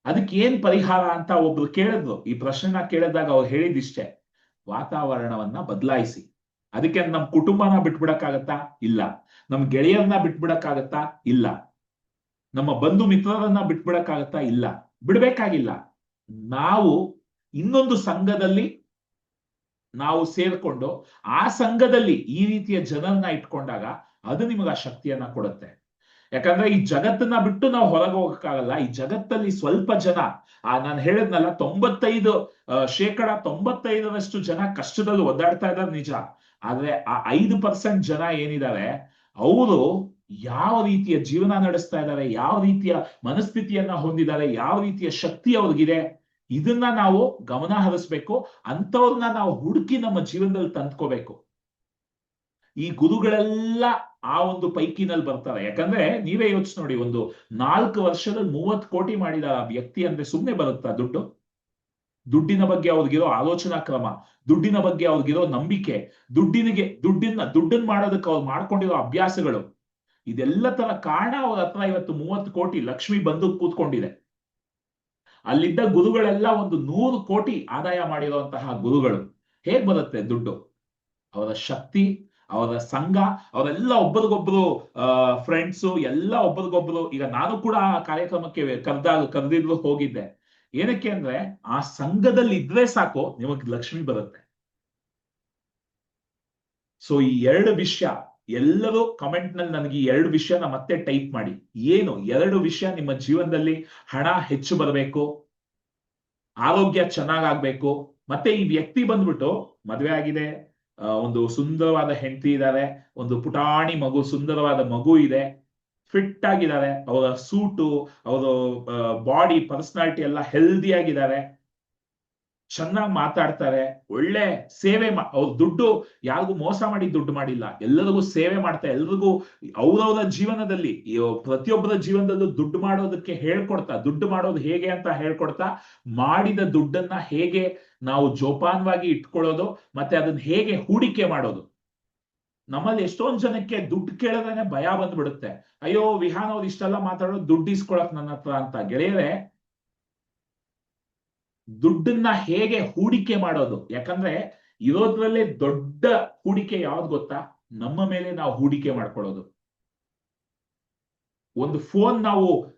ಅದಕ್ಕೆ ಏನ್ ಪರಿಹಾರ ಅಂತ ಒಬ್ರು ಕೇಳಿದ್ರು. ಈ ಪ್ರಶ್ನೆನ ಕೇಳಿದಾಗ ಅವ್ರು ಹೇಳಿದಿಷ್ಟೇ ವಾತಾವರಣವನ್ನ ಬದಲಾಯಿಸಿ. ಅದಕ್ಕೆ ನಮ್ ಕುಟುಂಬನ ಬಿಟ್ಬಿಡಕ್ಕಾಗತ್ತಾ? ಇಲ್ಲ. ನಮ್ ಗೆಳೆಯರನ್ನ ಬಿಟ್ಬಿಡಕ್ಕಾಗತ್ತಾ? ಇಲ್ಲ. ನಮ್ಮ ಬಂಧು ಮಿತ್ರರನ್ನ ಬಿಟ್ಬಿಡಕ್ಕಾಗತ್ತಾ? ಇಲ್ಲ. ಬಿಡ್ಬೇಕಾಗಿಲ್ಲ. ನಾವು ಇನ್ನೊಂದು ಸಂಘದಲ್ಲಿ ನಾವು ಸೇರ್ಕೊಂಡು ಆ ಸಂಘದಲ್ಲಿ ಈ ರೀತಿಯ ಜನರನ್ನ ಇಟ್ಕೊಂಡಾಗ ಅದು ನಿಮಗೆ ಆ ಶಕ್ತಿಯನ್ನ ಕೊಡುತ್ತೆ. ಯಾಕಂದ್ರೆ ಈ ಜಗತ್ತನ್ನ ಬಿಟ್ಟು ನಾವು ಹೊರಗೆ ಹೋಗಕ್ಕಾಗಲ್ಲ. ಈ ಜಗತ್ತಲ್ಲಿ ಸ್ವಲ್ಪ ಜನ, ಆ ನಾನು ಹೇಳಿದ್ನಲ್ಲ ತೊಂಬತ್ತೈದು ಶೇಕಡ ತೊಂಬತ್ತೈದರಷ್ಟು ಜನ ಕಷ್ಟದಲ್ಲಿ ಒದ್ದಾಡ್ತಾ ಇದ್ದಾರೆ ನಿಜ. ಆದ್ರೆ ಆ ಐದು ಪರ್ಸೆಂಟ್ ಜನ ಏನಿದ್ದಾರೆ, ಅವರು ಯಾವ ರೀತಿಯ ಜೀವನ ನಡೆಸ್ತಾ ಇದ್ದಾರೆ, ಯಾವ ರೀತಿಯ ಮನಸ್ಥಿತಿಯನ್ನ ಹೊಂದಿದ್ದಾರೆ, ಯಾವ ರೀತಿಯ ಶಕ್ತಿ ಅವ್ರಿಗಿದೆ, ಇದನ್ನ ನಾವು ಗಮನ ಹರಿಸ್ಬೇಕು. ಅಂಥವ್ರನ್ನ ನಾವು ಹುಡುಕಿ ನಮ್ಮ ಜೀವನದಲ್ಲಿ ತಂದ್ಕೋಬೇಕು. ಈ ಗುರುಗಳೆಲ್ಲ ಆ ಒಂದು ಪೈಕಿನಲ್ಲಿ ಬರ್ತಾರೆ. ಯಾಕಂದ್ರೆ ನೀವೇ ಯೋಚನೆ ನೋಡಿ, ಒಂದು ನಾಲ್ಕು ವರ್ಷದಲ್ಲಿ ಮೂವತ್ತು ಕೋಟಿ ಮಾಡಿದ ವ್ಯಕ್ತಿ ಅಂದ್ರೆ ಸುಮ್ಮನೆ ಬರುತ್ತಾ ದುಡ್ಡು? ದುಡ್ಡಿನ ಬಗ್ಗೆ ಅವ್ರಿಗಿರೋ ಆಲೋಚನಾ ಕ್ರಮ, ದುಡ್ಡಿನ ಬಗ್ಗೆ ಅವ್ರಿಗಿರೋ ನಂಬಿಕೆ, ದುಡ್ಡಿನಿಗೆ ದುಡ್ಡಿನ ದುಡ್ಡನ್ನ ಮಾಡೋದಕ್ಕೆ ಅವ್ರು ಮಾಡ್ಕೊಂಡಿರೋ ಅಭ್ಯಾಸಗಳು, ಇದೆಲ್ಲ ತರ ಕಾರಣ ಅವ್ರ ಹತ್ರ ಇವತ್ತು ಮೂವತ್ತು ಕೋಟಿ ಲಕ್ಷ್ಮಿ ಬಂದು ಕೂತ್ಕೊಂಡಿದೆ. ಅಲ್ಲಿದ್ದ ಗುರುಗಳೆಲ್ಲ ಒಂದು ನೂರು ಕೋಟಿ ಆದಾಯ ಮಾಡಿರುವಂತಹ ಗುರುಗಳು. ಹೇಗ್ ಬರುತ್ತೆ ದುಡ್ಡು? ಅವರ ಶಕ್ತಿ ಅವರ ಸಂಘ, ಅವರೆಲ್ಲ ಒಬ್ಬರಿಗೊಬ್ರು ಫ್ರೆಂಡ್ಸು ಎಲ್ಲ ಒಬ್ಬರಿಗೊಬ್ರು. ಈಗ ನಾನು ಕೂಡ ಆ ಕಾರ್ಯಕ್ರಮಕ್ಕೆ ಕರೆದ ಕರೆದಿದ್ರು ಹೋಗಿದ್ದೆ. ಏನಕ್ಕೆ ಅಂದ್ರೆ, ಆ ಸಂಘದಲ್ಲಿ ಇದ್ರೆ ಸಾಕು, ನಿಮಗೆ ಲಕ್ಷ್ಮಿ ಬರುತ್ತೆ. ಸೊ ಈ ಎರಡು ವಿಷಯ, ಎಲ್ಲರೂ ಕಮೆಂಟ್ನಲ್ಲಿ ನನಗೆ ಈ ಎರಡು ವಿಷಯನ ಮತ್ತೆ ಟೈಪ್ ಮಾಡಿ. ಏನು? ಎರಡು ವಿಷಯ ನಿಮ್ಮ ಜೀವನದಲ್ಲಿ ಹಣ ಹೆಚ್ಚು ಬರಬೇಕು, ಆರೋಗ್ಯ ಚೆನ್ನಾಗಾಗ್ಬೇಕು, ಮತ್ತೆ ಈ ವ್ಯಕ್ತಿ ಬಂದ್ಬಿಟ್ಟು ಮದುವೆ ಆಗಿದೆ ಒಂದು ಸುಂದರವಾದ ಹೆಂಡತಿ ಇದ್ದಾರೆ ಒಂದು ಪುಟಾಣಿ ಮಗು, ಸುಂದರವಾದ ಮಗು ಇದೆ ಫಿಟ್ ಆಗಿದ್ದಾರೆ ಅವರ ಸೂಟು ಅವರ ಬಾಡಿ ಪರ್ಸನಾಲಿಟಿ ಎಲ್ಲ ಹೆಲ್ದಿ ಆಗಿದ್ದಾರೆ ಚೆನ್ನಾಗಿ ಮಾತಾಡ್ತಾರೆ, ಒಳ್ಳೆ ಸೇವೆ ಅವ್ರ ದುಡ್ಡು ಯಾರಿಗೂ ಮೋಸ ಮಾಡಿ ದುಡ್ಡು ಮಾಡಿಲ್ಲ. ಎಲ್ಲರಿಗೂ ಸೇವೆ ಮಾಡ್ತಾ, ಎಲ್ರಿಗೂ ಅವ್ರವ್ರ ಜೀವನದಲ್ಲಿ ಪ್ರತಿಯೊಬ್ಬರ ಜೀವನದಲ್ಲೂ ದುಡ್ಡು ಮಾಡೋದಕ್ಕೆ ಹೇಳ್ಕೊಡ್ತಾ, ದುಡ್ಡು ಮಾಡೋದು ಹೇಗೆ ಅಂತ ಹೇಳ್ಕೊಡ್ತಾ, ಮಾಡಿದ ದುಡ್ಡನ್ನ ಹೇಗೆ ನಾವು ಜೋಪಾನವಾಗಿ ಇಟ್ಕೊಳ್ಳೋದು, ಮತ್ತೆ ಅದನ್ನ ಹೇಗೆ ಹೂಡಿಕೆ ಮಾಡೋದು. ನಮ್ಮಲ್ಲಿ ಎಷ್ಟೊಂದ್ ಜನಕ್ಕೆ ದುಡ್ಡು ಕೇಳಿದ್ರೆ ಭಯ ಬಂದ್ಬಿಡುತ್ತೆ. ಅಯ್ಯೋ, ವಿಹಾನ್ ಅವ್ರು ಇಷ್ಟೆಲ್ಲ ಮಾತಾಡೋದು ದುಡ್ಡು ಇಸ್ಕೊಳಕ್ ನನ್ನ ಹತ್ರ ಅಂತ. ಗೆಳೆಯರೆ ದುಡ್ಡನ್ನ ಹೇಗೆ ಹೂಡಿಕೆ ಮಾಡೋದು? ಯಾಕಂದ್ರೆ ಇರೋದ್ರಲ್ಲೇ ದೊಡ್ಡ ಹೂಡಿಕೆ ಯಾವ್ದು ಗೊತ್ತಾ? ನಮ್ಮ ಮೇಲೆ ನಾವು ಹೂಡಿಕೆ ಮಾಡ್ಕೊಳ್ಳೋದು. ಒಂದು ಫೋನ್ ನಾವು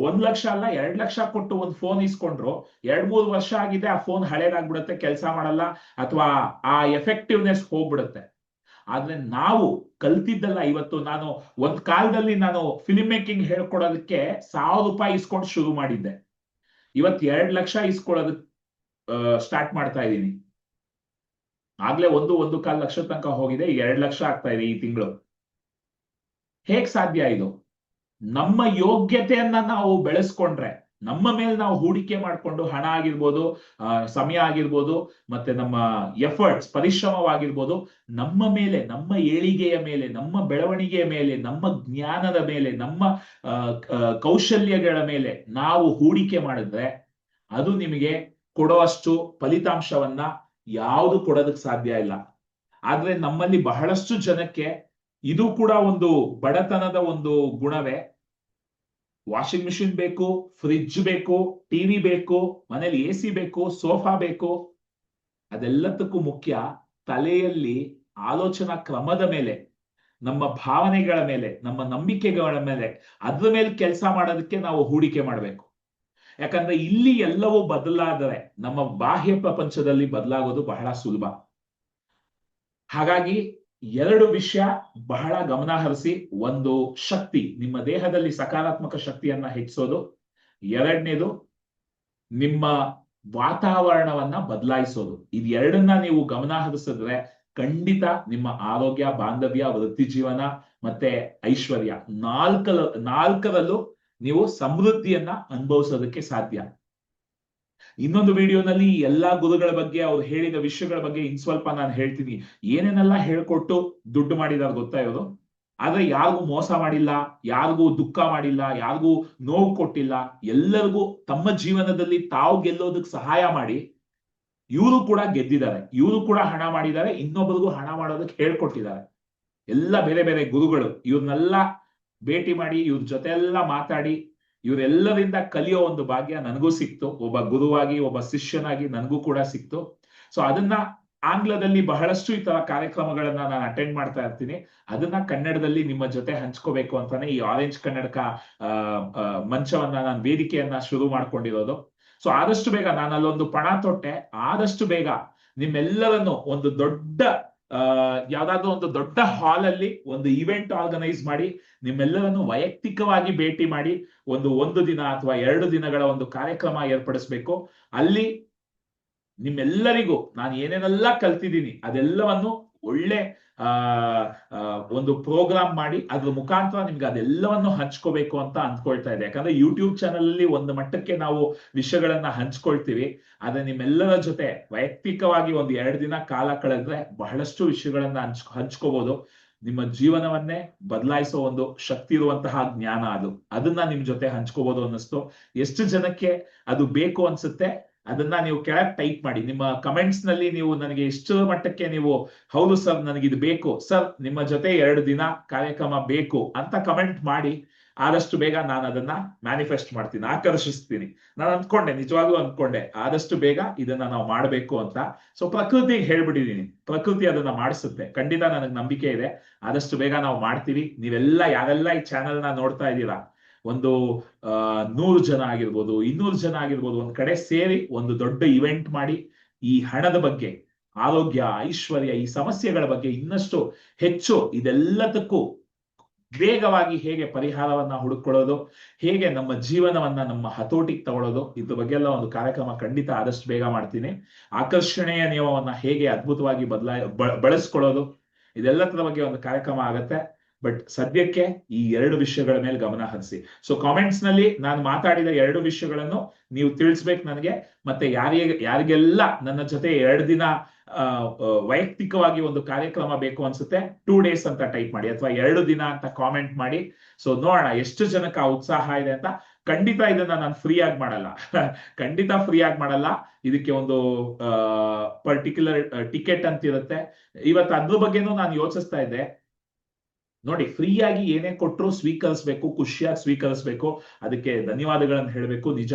ಒಂದ್ ಲಕ್ಷ ಅಲ್ಲ, ಎರಡ್ ಲಕ್ಷ ಕೊಟ್ಟು ಒಂದು ಫೋನ್ ಇಸ್ಕೊಂಡ್ರು, ಎರಡ್ ಮೂರು ವರ್ಷ ಆಗಿದೆ ಆ ಫೋನ್ ಹಳೇದಾಗ್ಬಿಡುತ್ತೆ, ಕೆಲಸ ಮಾಡಲ್ಲ, ಅಥವಾ ಆ ಎಫೆಕ್ಟಿವ್ನೆಸ್ ಹೋಗ್ಬಿಡುತ್ತೆ. ಆದ್ರೆ ನಾವು ಕಲ್ತಿದ್ದಲ್ಲ ಇವತ್ತು ನಾನು, ಒಂದ್ ಕಾಲದಲ್ಲಿ ನಾನು ಫಿಲ್ಮ್ ಮೇಕಿಂಗ್ ಹೇಳ್ಕೊಡೋದಕ್ಕೆ ಸಾವಿರ ರೂಪಾಯಿ ಇಸ್ಕೊಂಡು ಶುರು ಮಾಡಿದ್ದೆ. ಇವತ್ ಎರಡ್ ಲಕ್ಷ ಇಸ್ಕೊಳ್ಳೋದಕ್ ಸ್ಟಾರ್ಟ್ ಮಾಡ್ತಾ ಇದ್ದೀನಿ. ಆಗ್ಲೇ ಒಂದು ಒಂದು ಕಾಲ್ ಲಕ್ಷ ತನಕ ಹೋಗಿದೆ ಎರಡ್ ಲಕ್ಷ ಆಗ್ತಾ ಇದೆ ಈ ತಿಂಗಳು. ಹೇಗ್ ಸಾಧ್ಯ ಇದು? ನಮ್ಮ ಯೋಗ್ಯತೆಯನ್ನ ನಾವು ಬೆಳೆಸ್ಕೊಂಡ್ರೆ ನಮ್ಮ ಮೇಲೆ ನಾವು ಹೂಡಿಕೆ ಮಾಡ್ಕೊಂಡು ಹಣ ಆಗಿರ್ಬೋದು ಸಮಯ ಆಗಿರ್ಬೋದು, ಮತ್ತೆ ನಮ್ಮ ಎಫರ್ಟ್ಸ್ ಪರಿಶ್ರಮವಾಗಿರ್ಬೋದು, ನಮ್ಮ ಮೇಲೆ, ನಮ್ಮ ಏಳಿಗೆಯ ಮೇಲೆ, ನಮ್ಮ ಬೆಳವಣಿಗೆಯ ಮೇಲೆ, ನಮ್ಮ ಜ್ಞಾನದ ಮೇಲೆ, ನಮ್ಮ ಕೌಶಲ್ಯಗಳ ಮೇಲೆ ನಾವು ಹೂಡಿಕೆ ಮಾಡಿದ್ರೆ ಅದು ನಿಮಗೆ ಕೊಡುವಷ್ಟು ಫಲಿತಾಂಶವನ್ನ ಯಾವುದು ಕೊಡೋದಕ್ಕೆ ಸಾಧ್ಯ ಇಲ್ಲ. ಆದ್ರೆ ನಮ್ಮಲ್ಲಿ ಬಹಳಷ್ಟು ಜನಕ್ಕೆ ಇದು ಕೂಡ ಒಂದು ಬಡತನದ ಒಂದು ಗುಣವೇ. ವಾಷಿಂಗ್ ಮಿಷಿನ್ ಬೇಕು ಫ್ರಿಜ್ ಬೇಕು, ಟಿವಿ ಬೇಕು, ಮನೇಲಿ ಎ ಸಿ ಬೇಕು, ಸೋಫಾ ಬೇಕು. ಅದೆಲ್ಲದಕ್ಕೂ ಮುಖ್ಯ ತಲೆಯಲ್ಲಿ ಆಲೋಚನಾ ಕ್ರಮದ ಮೇಲೆ, ನಮ್ಮ ಭಾವನೆಗಳ ಮೇಲೆ, ನಮ್ಮ ನಂಬಿಕೆಗಳ ಮೇಲೆ, ಅದ್ರ ಮೇಲೆ ಕೆಲಸ ಮಾಡೋದಕ್ಕೆ ನಾವು ಹೂಡಿಕೆ ಮಾಡಬೇಕು. ಯಾಕಂದ್ರೆ ಇಲ್ಲಿ ಎಲ್ಲವೂ ಬದಲಾದರೆ ನಮ್ಮ ಬಾಹ್ಯ ಪ್ರಪಂಚದಲ್ಲಿ ಬದಲಾಗೋದು ಬಹಳ ಸುಲಭ. ಹಾಗಾಗಿ ಎರಡು ವಿಷಯ ಬಹಳ ಗಮನ ಹರಿಸಿ, ಒಂದು ಶಕ್ತಿ, ನಿಮ್ಮ ದೇಹದಲ್ಲಿ ಸಕಾರಾತ್ಮಕ ಶಕ್ತಿಯನ್ನ ಹೆಚ್ಚಿಸೋದು, ಎರಡನೇದು ನಿಮ್ಮ ವಾತಾವರಣವನ್ನ ಬದಲಾಯಿಸೋದು. ಇದು ಎರಡನ್ನ ನೀವು ಗಮನ ಹರಿಸಿದ್ರೆ ಖಂಡಿತ ನಿಮ್ಮ ಆರೋಗ್ಯ, ಬಾಂಧವ್ಯ, ವೃತ್ತಿ ಜೀವನ ಮತ್ತೆ ಐಶ್ವರ್ಯ ನಾಲ್ಕರ ನಾಲ್ಕರಲ್ಲೂ ನೀವು ಸಮೃದ್ಧಿಯನ್ನ ಅನುಭವಿಸೋದಕ್ಕೆ ಸಾಧ್ಯ. ಇನ್ನೊಂದು ವಿಡಿಯೋನಲ್ಲಿ ಎಲ್ಲಾ ಗುರುಗಳ ಬಗ್ಗೆ ಅವ್ರು ಹೇಳಿದ ವಿಷಯಗಳ ಬಗ್ಗೆ ಇನ್ ಸ್ವಲ್ಪ ನಾನು ಹೇಳ್ತೀನಿ. ಏನೇನೆಲ್ಲ ಹೇಳ್ಕೊಟ್ಟು ದುಡ್ಡು ಮಾಡಿದಾರೆ ಗೊತ್ತಾ ಇವರು ಆದ್ರೆ ಯಾರಿಗೂ ಮೋಸ ಮಾಡಿಲ್ಲ, ಯಾರಿಗೂ ದುಃಖ ಮಾಡಿಲ್ಲ, ಯಾರಿಗೂ ನೋವು ಕೊಟ್ಟಿಲ್ಲ, ಎಲ್ಲರಿಗೂ ತಮ್ಮ ಜೀವನದಲ್ಲಿ ತಾವು ಗೆಲ್ಲೋದಕ್ಕೆ ಸಹಾಯ ಮಾಡಿ ಇವರು ಕೂಡ ಗೆದ್ದಿದ್ದಾರೆ. ಇವರು ಕೂಡ ಹಣ ಮಾಡಿದ್ದಾರೆ ಇನ್ನೊಬ್ಬರಿಗೂ ಹಣ ಮಾಡೋದಕ್ಕೆ ಹೇಳ್ಕೊಟ್ಟಿದ್ದಾರೆ. ಎಲ್ಲ ಬೇರೆ ಬೇರೆ ಗುರುಗಳು ಇವ್ರನ್ನೆಲ್ಲ ಭೇಟಿ ಮಾಡಿ, ಇವ್ರ ಜೊತೆ ಎಲ್ಲ ಮಾತಾಡಿ ಇವರೆಲ್ಲರಿಂದ ಕಲಿಯೋ ಒಂದು ಭಾಗ್ಯ ನನಗೂ ಸಿಕ್ತು. ಒಬ್ಬ ಗುರುವಾಗಿ, ಒಬ್ಬ ಶಿಷ್ಯನಾಗಿ ನನಗೂ ಕೂಡ ಸಿಕ್ತು. ಸೊ ಅದನ್ನ ಆಂಗ್ಲದಲ್ಲಿ ಬಹಳಷ್ಟು ಈ ತರ ಕಾರ್ಯಕ್ರಮಗಳನ್ನ ನಾನು ಅಟೆಂಡ್ ಮಾಡ್ತಾ ಇರ್ತೀನಿ. ಅದನ್ನ ಕನ್ನಡದಲ್ಲಿ ನಿಮ್ಮ ಜೊತೆ ಹಂಚ್ಕೋಬೇಕು ಅಂತಾನೆ ಈ ಆರೆಂಜ್ ಕನ್ನಡಕ ಮಂಚವನ್ನ ನಾನು ವೇದಿಕೆಯನ್ನ ಶುರು ಮಾಡ್ಕೊಂಡಿರೋದು. ಸೊ ಆದಷ್ಟು ಬೇಗ ನಾನು ಅಲ್ಲೊಂದು ಪಣ ತೊಟ್ಟೆ ಆದಷ್ಟು ಬೇಗ ನಿಮ್ಮೆಲ್ಲರನ್ನು ಒಂದು ದೊಡ್ಡ ಯಾವ್ದಾದ್ರು ಒಂದು ದೊಡ್ಡ ಹಾಲ್ ಅಲ್ಲಿ ಒಂದು ಇವೆಂಟ್ ಆರ್ಗನೈಸ್ ಮಾಡಿ, ನಿಮ್ಮೆಲ್ಲರನ್ನು ವೈಯಕ್ತಿಕವಾಗಿ ಭೇಟಿ ಮಾಡಿ, ಒಂದು ಒಂದು ದಿನ ಅಥವಾ ಎರಡು ದಿನಗಳ ಒಂದು ಕಾರ್ಯಕ್ರಮ ಏರ್ಪಡಿಸ್ಬೇಕು. ಅಲ್ಲಿ ನಿಮ್ಮೆಲ್ಲರಿಗೂ ನಾನು ಏನೇನೆಲ್ಲ ಕಲ್ತಿದ್ದೀನಿ ಅದೆಲ್ಲವನ್ನು ಒಳ್ಳೆ ಒಂದು ಪ್ರೋಗ್ರಾಮ್ ಮಾಡಿ ಅದ್ರ ಮುಖಾಂತರ ನಿಮ್ಗೆ ಅದೆಲ್ಲವನ್ನು ಹಂಚ್ಕೋಬೇಕು ಅಂತ ಅಂದ್ಕೊಳ್ತಾ ಇದೆ. ಯಾಕಂದ್ರೆ ಯೂಟ್ಯೂಬ್ ಚಾನಲ್ ಅಲ್ಲಿ ಒಂದು ಮಟ್ಟಕ್ಕೆ ನಾವು ವಿಷಯಗಳನ್ನ ಹಂಚ್ಕೊಳ್ತೀವಿ. ಆದ್ರೆ ನಿಮ್ಮೆಲ್ಲರ ಜೊತೆ ವೈಯಕ್ತಿಕವಾಗಿ ಒಂದು ಎರಡು ದಿನ ಕಾಲ ಕಳೆದ್ರೆ ಬಹಳಷ್ಟು ವಿಷಯಗಳನ್ನ ಹಂಚ್ ಹಂಚ್ಕೋಬಹುದು ನಿಮ್ಮ ಜೀವನವನ್ನೇ ಬದಲಾಯಿಸೋ ಒಂದು ಶಕ್ತಿ ಇರುವಂತಹ ಜ್ಞಾನ ಅದು. ಅದನ್ನ ನಿಮ್ ಜೊತೆ ಹಂಚ್ಕೋಬಹುದು ಅನ್ನಿಸ್ತು. ಎಷ್ಟು ಜನಕ್ಕೆ ಅದು ಬೇಕು ಅನ್ಸುತ್ತೆ ಅದನ್ನ ನೀವು ಕೆಳಗೆ ಟೈಪ್ ಮಾಡಿ. ನಿಮ್ಮ ಕಮೆಂಟ್ಸ್ನಲ್ಲಿ ನೀವು ನನಗೆ ಎಷ್ಟು ಮಟ್ಟಕ್ಕೆ ನೀವು, ಹೌದು ಸರ್ ನನಗೆ ಇದು ಬೇಕು. ಸರ್ ನಿಮ್ಮ ಜೊತೆ ಎರಡು ದಿನ ಕಾರ್ಯಕ್ರಮ ಬೇಕು ಅಂತ ಕಮೆಂಟ್ ಮಾಡಿ, ಆದಷ್ಟು ಬೇಗ ನಾನು ಅದನ್ನ ಮ್ಯಾನಿಫೆಸ್ಟ್ ಮಾಡ್ತೀನಿ, ಆಕರ್ಷಿಸ್ತೀನಿ. ನಾನು ಅಂದ್ಕೊಂಡೆ ನಿಜವಾಗ್ಲೂ ಅಂದ್ಕೊಂಡೆ ಆದಷ್ಟು ಬೇಗ ಇದನ್ನ ನಾವು ಮಾಡಬೇಕು ಅಂತ. ಸೊ ಪ್ರಕೃತಿಗೆ ಹೇಳ್ಬಿಟ್ಟಿದೀನಿ. ಪ್ರಕೃತಿ ಅದನ್ನ ಮಾಡಿಸುತ್ತೆ. ಖಂಡಿತ ನನಗೆ ನಂಬಿಕೆ ಇದೆ. ಆದಷ್ಟು ಬೇಗ ನಾವು ಮಾಡ್ತೀವಿ. ನೀವೆಲ್ಲ ಯಾರೆಲ್ಲ ಈ ಚಾನೆಲ್ನ ನೋಡ್ತಾ ಇದ್ದೀರಾ ಒಂದು ನೂರು ಜನ ಆಗಿರ್ಬೋದು, ಇನ್ನೂರು ಜನ ಆಗಿರ್ಬೋದು, ಒಂದ್ ಕಡೆ ಸೇರಿ ಒಂದು ದೊಡ್ಡ ಇವೆಂಟ್ ಮಾಡಿ ಈ ಹಣದ ಬಗ್ಗೆ, ಆರೋಗ್ಯ, ಐಶ್ವರ್ಯ, ಈ ಸಮಸ್ಯೆಗಳ ಬಗ್ಗೆ ಇನ್ನಷ್ಟು ಹೆಚ್ಚು ಇದೆಲ್ಲದಕ್ಕೂ ವೇಗವಾಗಿ ಹೇಗೆ ಪರಿಹಾರವನ್ನ ಹುಡುಕೊಳ್ಳೋದು, ಹೇಗೆ ನಮ್ಮ ಜೀವನವನ್ನ ನಮ್ಮ ಹತೋಟಿಗೆ ತಗೊಳ್ಳೋದು, ಇದ್ರ ಬಗ್ಗೆ ಎಲ್ಲ ಒಂದು ಕಾರ್ಯಕ್ರಮ ಖಂಡಿತ ಆದಷ್ಟು ಬೇಗ ಮಾಡ್ತೀನಿ. ಆಕರ್ಷಣೆಯ ನಿಯಮವನ್ನ ಹೇಗೆ ಅದ್ಭುತವಾಗಿ ಬದಲಾ ಬಳಸ್ಕೊಳ್ಳೋದು, ಇದೆಲ್ಲದರ ಬಗ್ಗೆ ಒಂದು ಕಾರ್ಯಕ್ರಮ ಆಗತ್ತೆ. ಬಟ್ ಸದ್ಯಕ್ಕೆ ಈ ಎರಡು ವಿಷಯಗಳ ಮೇಲೆ ಗಮನ ಹರಿಸಿ. ಸೊ ಕಾಮೆಂಟ್ಸ್ನಲ್ಲಿ ನಾನು ಮಾತಾಡಿದ ಎರಡು ವಿಷಯಗಳನ್ನು ನೀವು ತಿಳಿಸ್ಬೇಕು ನನಗೆ. ಮತ್ತೆ ಯಾರಿಗೆ, ಯಾರಿಗೆಲ್ಲ ನನ್ನ ಜೊತೆ ಎರಡು ದಿನ ವೈಯಕ್ತಿಕವಾಗಿ ಒಂದು ಕಾರ್ಯಕ್ರಮ ಬೇಕು ಅನ್ಸುತ್ತೆ ಟೂ ಡೇಸ್ ಅಂತ ಟೈಪ್ ಮಾಡಿ ಅಥವಾ ಎರಡು ದಿನ ಅಂತ ಕಾಮೆಂಟ್ ಮಾಡಿ. ಸೊ ನೋಡೋಣ ಎಷ್ಟು ಜನಕ್ಕೆ ಆ ಉತ್ಸಾಹ ಇದೆ ಅಂತ. ಖಂಡಿತ ಇದನ್ನ ನಾನು ಫ್ರೀ ಆಗಿ ಮಾಡಲ್ಲ. <laughs> ಖಂಡಿತ ಫ್ರೀ ಆಗಿ ಮಾಡಲ್ಲ. ಇದಕ್ಕೆ ಒಂದು ಪರ್ಟಿಕ್ಯುಲರ್ ಟಿಕೆಟ್ ಅಂತ ಇರುತ್ತೆ ಇವತ್ತು ಅದ್ರ ಬಗ್ಗೆನೂ ನಾನು ಯೋಚಿಸ್ತಾ ಇದ್ದೆ. ನೋಡಿ ಫ್ರೀ ಆಗಿ ಏನೇ ಕೊಟ್ಟರು ಸ್ವೀಕರಿಸ್ಬೇಕು, ಖುಷಿಯಾಗಿ ಸ್ವೀಕರಿಸ್ಬೇಕು, ಅದಕ್ಕೆ ಧನ್ಯವಾದಗಳನ್ನು ಹೇಳಬೇಕು, ನಿಜ.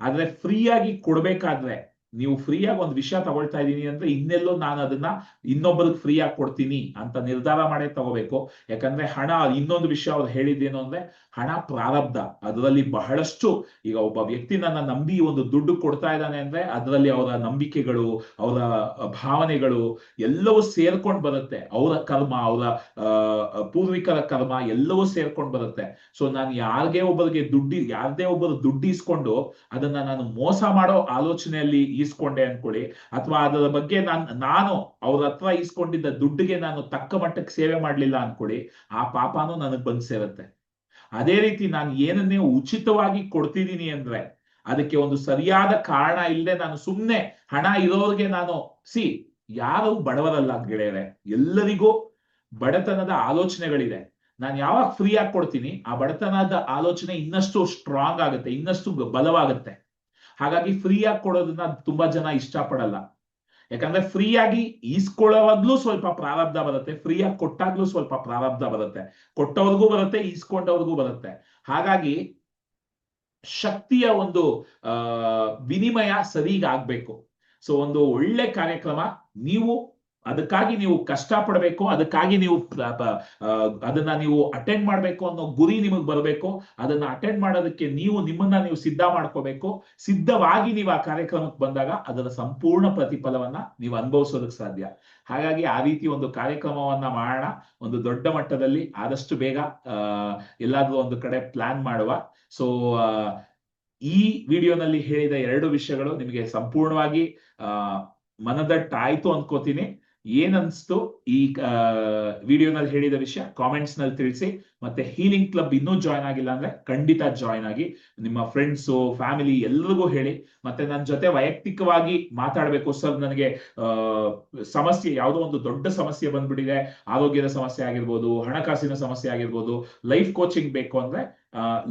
ಆದ್ರೆ, ಫ್ರೀಯಾಗಿ ಕೊಡ್ಬೇಕಾದ್ರೆ ನೀವು ಫ್ರೀ ಆಗಿ ಒಂದು ವಿಷಯ ತಗೊಳ್ತಾ ಇದೀನಿ ಅಂದ್ರೆ ಇನ್ನೆಲ್ಲೋ ನಾನು ಅದನ್ನ ಇನ್ನೊಬ್ಬರಿಗೆ ಫ್ರೀ ಆಗಿ ಕೊಡ್ತೀನಿ ಅಂತ ನಿರ್ಧಾರ ಮಾಡೇ ತಗೋಬೇಕು. ಯಾಕಂದ್ರೆ ಹಣ, ಇನ್ನೊಂದು ವಿಷಯ ಅವ್ರು ಹೇಳಿದ್ದೇನು ಅಂದ್ರೆ ಹಣ ಪ್ರಾರಬ್ಧ. ಅದರಲ್ಲಿ ಬಹಳಷ್ಟು ಈಗ ಒಬ್ಬ ವ್ಯಕ್ತಿ ನನ್ನ ನಂಬಿ ಒಂದು ದುಡ್ಡು ಕೊಡ್ತಾ ಇದ್ದಾನೆ ಅಂದ್ರೆ ಅದರಲ್ಲಿ ಅವರ ನಂಬಿಕೆಗಳು, ಅವರ ಭಾವನೆಗಳು ಎಲ್ಲವೂ ಸೇರ್ಕೊಂಡು ಬರುತ್ತೆ. ಅವರ ಕರ್ಮ, ಅವರ ಪೂರ್ವಿಕರ ಕರ್ಮ ಎಲ್ಲವೂ ಸೇರ್ಕೊಂಡು ಬರುತ್ತೆ. ಸೊ ನಾನು ಯಾರಿಗೆ ಒಬ್ಬರಿಗೆ ದುಡ್ಡಿ, ಯಾರದೇ ಒಬ್ಬರು ದುಡ್ಡು ಇಸ್ಕೊಂಡು ಅದನ್ನ ನಾನು ಮೋಸ ಮಾಡೋ ಆಲೋಚನೆಯಲ್ಲಿ ಈಸ್ಕೊಂಡೆ ಅನ್ಕೊಳ್ಳಿ. ಅಥವಾ ಅದರ ಬಗ್ಗೆ ನಾನ್, ನಾನು ಅವ್ರ ಹತ್ರ ಈಸ್ಕೊಂಡಿದ್ದ ದುಡ್ಡಿಗೆ ನಾನು ತಕ್ಕ ಮಟ್ಟಕ್ಕೆ ಸೇವೆ ಮಾಡ್ಲಿಲ್ಲ ಅನ್ಕೊಳ್ಳಿ. ಆ ಪಾಪನೂ ನನಗ್ ಬಂದ್ ಸೇರುತ್ತೆ. ಅದೇ ರೀತಿ ನಾನು ಏನನ್ನೇ ಉಚಿತವಾಗಿ ಕೊಡ್ತಿದ್ದೀನಿ ಅಂದ್ರೆ, ಅದಕ್ಕೆ ಒಂದು ಸರಿಯಾದ ಕಾರಣ ಇಲ್ಲದೆ ನಾನು ಸುಮ್ನೆ ಹಣ ಇರೋರಿಗೆ ನಾನು, ಸಿ, ಯಾರು ಬಡವರಲ್ಲ ಗೆಳೆಯರೆ, ಎಲ್ಲರಿಗೂ ಬಡತನದ ಆಲೋಚನೆಗಳಿದೆ. ನಾನು ಯಾವಾಗ ಫ್ರೀ ಆಗಿ ಕೊಡ್ತೀನಿ, ಆ ಬಡತನದ ಆಲೋಚನೆ ಇನ್ನಷ್ಟು ಸ್ಟ್ರಾಂಗ್ ಆಗುತ್ತೆ, ಇನ್ನಷ್ಟು ಬಲವಾಗುತ್ತೆ. ಹಾಗಾಗಿ ಫ್ರೀ ಆಗಿ ಕೊಡೋದನ್ನ ತುಂಬಾ ಜನ ಇಷ್ಟಪಡಲ್ಲ. ಯಾಕಂದ್ರೆ ಫ್ರೀ ಆಗಿ ಈಸ್ಕೊಳ್ಳೋವಾಗ್ಲೂ ಸ್ವಲ್ಪ ಪ್ರಾರಬ್ಧ ಬರುತ್ತೆ. ಫ್ರೀ ಆಗಿ ಕೊಟ್ಟಾಗ್ಲೂ ಸ್ವಲ್ಪ ಪ್ರಾರಬ್ಧ ಬರುತ್ತೆ. ಕೊಟ್ಟವ್ರಿಗೂ ಬರುತ್ತೆ, ಈಸ್ಕೊಂಡವ್ರಿಗೂ ಬರುತ್ತೆ. ಹಾಗಾಗಿ ಶಕ್ತಿಯ ಒಂದು ವಿನಿಮಯ ಸರಿಗಾಗ್ಬೇಕು ಸೊ ಒಂದು ಒಳ್ಳೆ ಕಾರ್ಯಕ್ರಮ ನೀವು ಅದಕ್ಕಾಗಿ ನೀವು ಕಷ್ಟ ಪಡಬೇಕು ಅದಕ್ಕಾಗಿ ನೀವು ಅದನ್ನ ನೀವು ಅಟೆಂಡ್ ಮಾಡಬೇಕು ಅನ್ನೋ ಗುರಿ ನಿಮಗೆ ಬರಬೇಕು. ಅದನ್ನ ಅಟೆಂಡ್ ಮಾಡೋದಕ್ಕೆ ನೀವು ನಿಮ್ಮನ್ನ ನೀವು ಸಿದ್ಧ ಮಾಡ್ಕೋಬೇಕು. ಸಿದ್ಧವಾಗಿ ನೀವು ಆ ಕಾರ್ಯಕ್ರಮಕ್ಕೆ ಬಂದಾಗ ಅದರ ಸಂಪೂರ್ಣ ಪ್ರತಿಫಲವನ್ನ ನೀವು ಅನುಭವಿಸೋದಕ್ಕೆ ಸಾಧ್ಯ. ಹಾಗಾಗಿ ಆ ರೀತಿ ಒಂದು ಕಾರ್ಯಕ್ರಮವನ್ನ ಮಾಡೋಣ. ಒಂದು ದೊಡ್ಡ ಮಟ್ಟದಲ್ಲಿ ಆದಷ್ಟು ಬೇಗ ಎಲ್ಲಾದ್ರೂ ಒಂದು ಕಡೆ ಪ್ಲಾನ್ ಮಾಡುವ. ಸೊ ಈ ವಿಡಿಯೋನಲ್ಲಿ ಹೇಳಿದ ಎರಡು ವಿಷಯಗಳು ನಿಮಗೆ ಸಂಪೂರ್ಣವಾಗಿ ಮನದಟ್ಟಾಯ್ತು ಅನ್ಕೋತೀನಿ. ಏನನ್ಸ್ತು ಈ ವಿಡಿಯೋನಲ್ಲಿ ಹೇಳಿದ ವಿಷಯ ಕಾಮೆಂಟ್ಸ್ನಲ್ಲಿ ತಿಳಿಸಿ. ಮತ್ತೆ ಹೀಲಿಂಗ್ ಕ್ಲಬ್ ಇನ್ನೂ ಜಾಯ್ನ್ ಆಗಿಲ್ಲ ಅಂದ್ರೆ ಖಂಡಿತ ಜಾಯ್ನ್ ಆಗಿ ನಿಮ್ಮ ಫ್ರೆಂಡ್ಸು, ಫ್ಯಾಮಿಲಿ ಎಲ್ರಿಗೂ ಹೇಳಿ. ಮತ್ತೆ ನನ್ನ ಜೊತೆ ವೈಯಕ್ತಿಕವಾಗಿ ಮಾತಾಡ್ಬೇಕು ಸರ್, ನನಗೆ ಸಮಸ್ಯೆ ಯಾವುದೋ ಒಂದು ದೊಡ್ಡ ಸಮಸ್ಯೆ ಬಂದ್ಬಿಟ್ಟಿದೆ. ಆರೋಗ್ಯದ ಸಮಸ್ಯೆ ಆಗಿರ್ಬೋದು, ಹಣಕಾಸಿನ ಸಮಸ್ಯೆ ಆಗಿರ್ಬೋದು, ಲೈಫ್ ಕೋಚಿಂಗ್ ಬೇಕು ಅಂದ್ರೆ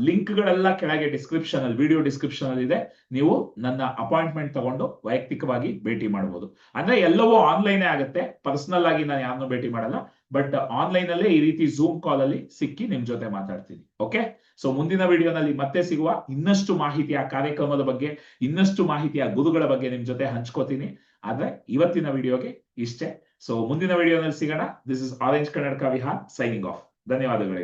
ಲಿಂಕ್ ಗಳೆಲ್ಲ ಕೆಳಗೆ ಡಿಸ್ಕ್ರಿಪ್ಷನ್ ಅಲ್ಲಿ ವಿಡಿಯೋ ಡಿಸ್ಕ್ರಿಪ್ಷನ್ ಅಲ್ಲಿ ಇದೆ. ನೀವು ನನ್ನ ಅಪಾಯಿಂಟ್ಮೆಂಟ್ ತಗೊಂಡು ವೈಯಕ್ತಿಕವಾಗಿ ಭೇಟಿ ಮಾಡಬಹುದು. ಅಂದ್ರೆ ಎಲ್ಲವೂ ಆನ್ಲೈನ್ ಆಗುತ್ತೆ. ಪರ್ಸನಲ್ ಆಗಿ ನಾನು ಯಾರನ್ನೂ ಭೇಟಿ ಮಾಡಲ್ಲ. ಬಟ್ ಆನ್ಲೈನ್ ಅಲ್ಲೇ ಈ ರೀತಿ ಝೂಮ್ ಕಾಲ್ ಅಲ್ಲಿ ಸಿಕ್ಕಿ ನಿಮ್ ಜೊತೆ ಮಾತಾಡ್ತೀನಿ. ಓಕೆ ಸೊ ಮುಂದಿನ ವಿಡಿಯೋನಲ್ಲಿ ಮತ್ತೆ ಸಿಗುವ ಇನ್ನಷ್ಟು ಮಾಹಿತಿ, ಆ ಕಾರ್ಯಕ್ರಮದ ಬಗ್ಗೆ ಇನ್ನಷ್ಟು ಮಾಹಿತಿ, ಆ ಗುರುಗಳ ಬಗ್ಗೆ ನಿಮ್ ಜೊತೆ ಹಂಚ್ಕೋತೀನಿ. ಆದ್ರೆ ಇವತ್ತಿನ ವಿಡಿಯೋಗೆ ಇಷ್ಟೇ. ಸೊ ಮುಂದಿನ ವಿಡಿಯೋನಲ್ಲಿ ಸಿಗೋಣ. ದಿಸ್ ಇಸ್ ಆರೆಂಜ್ ಕನ್ನಡಕ ವಿಹಾರ್ ಸೈನಿಂಗ್ ಆಫ್ ಧನ್ಯವಾದಗಳು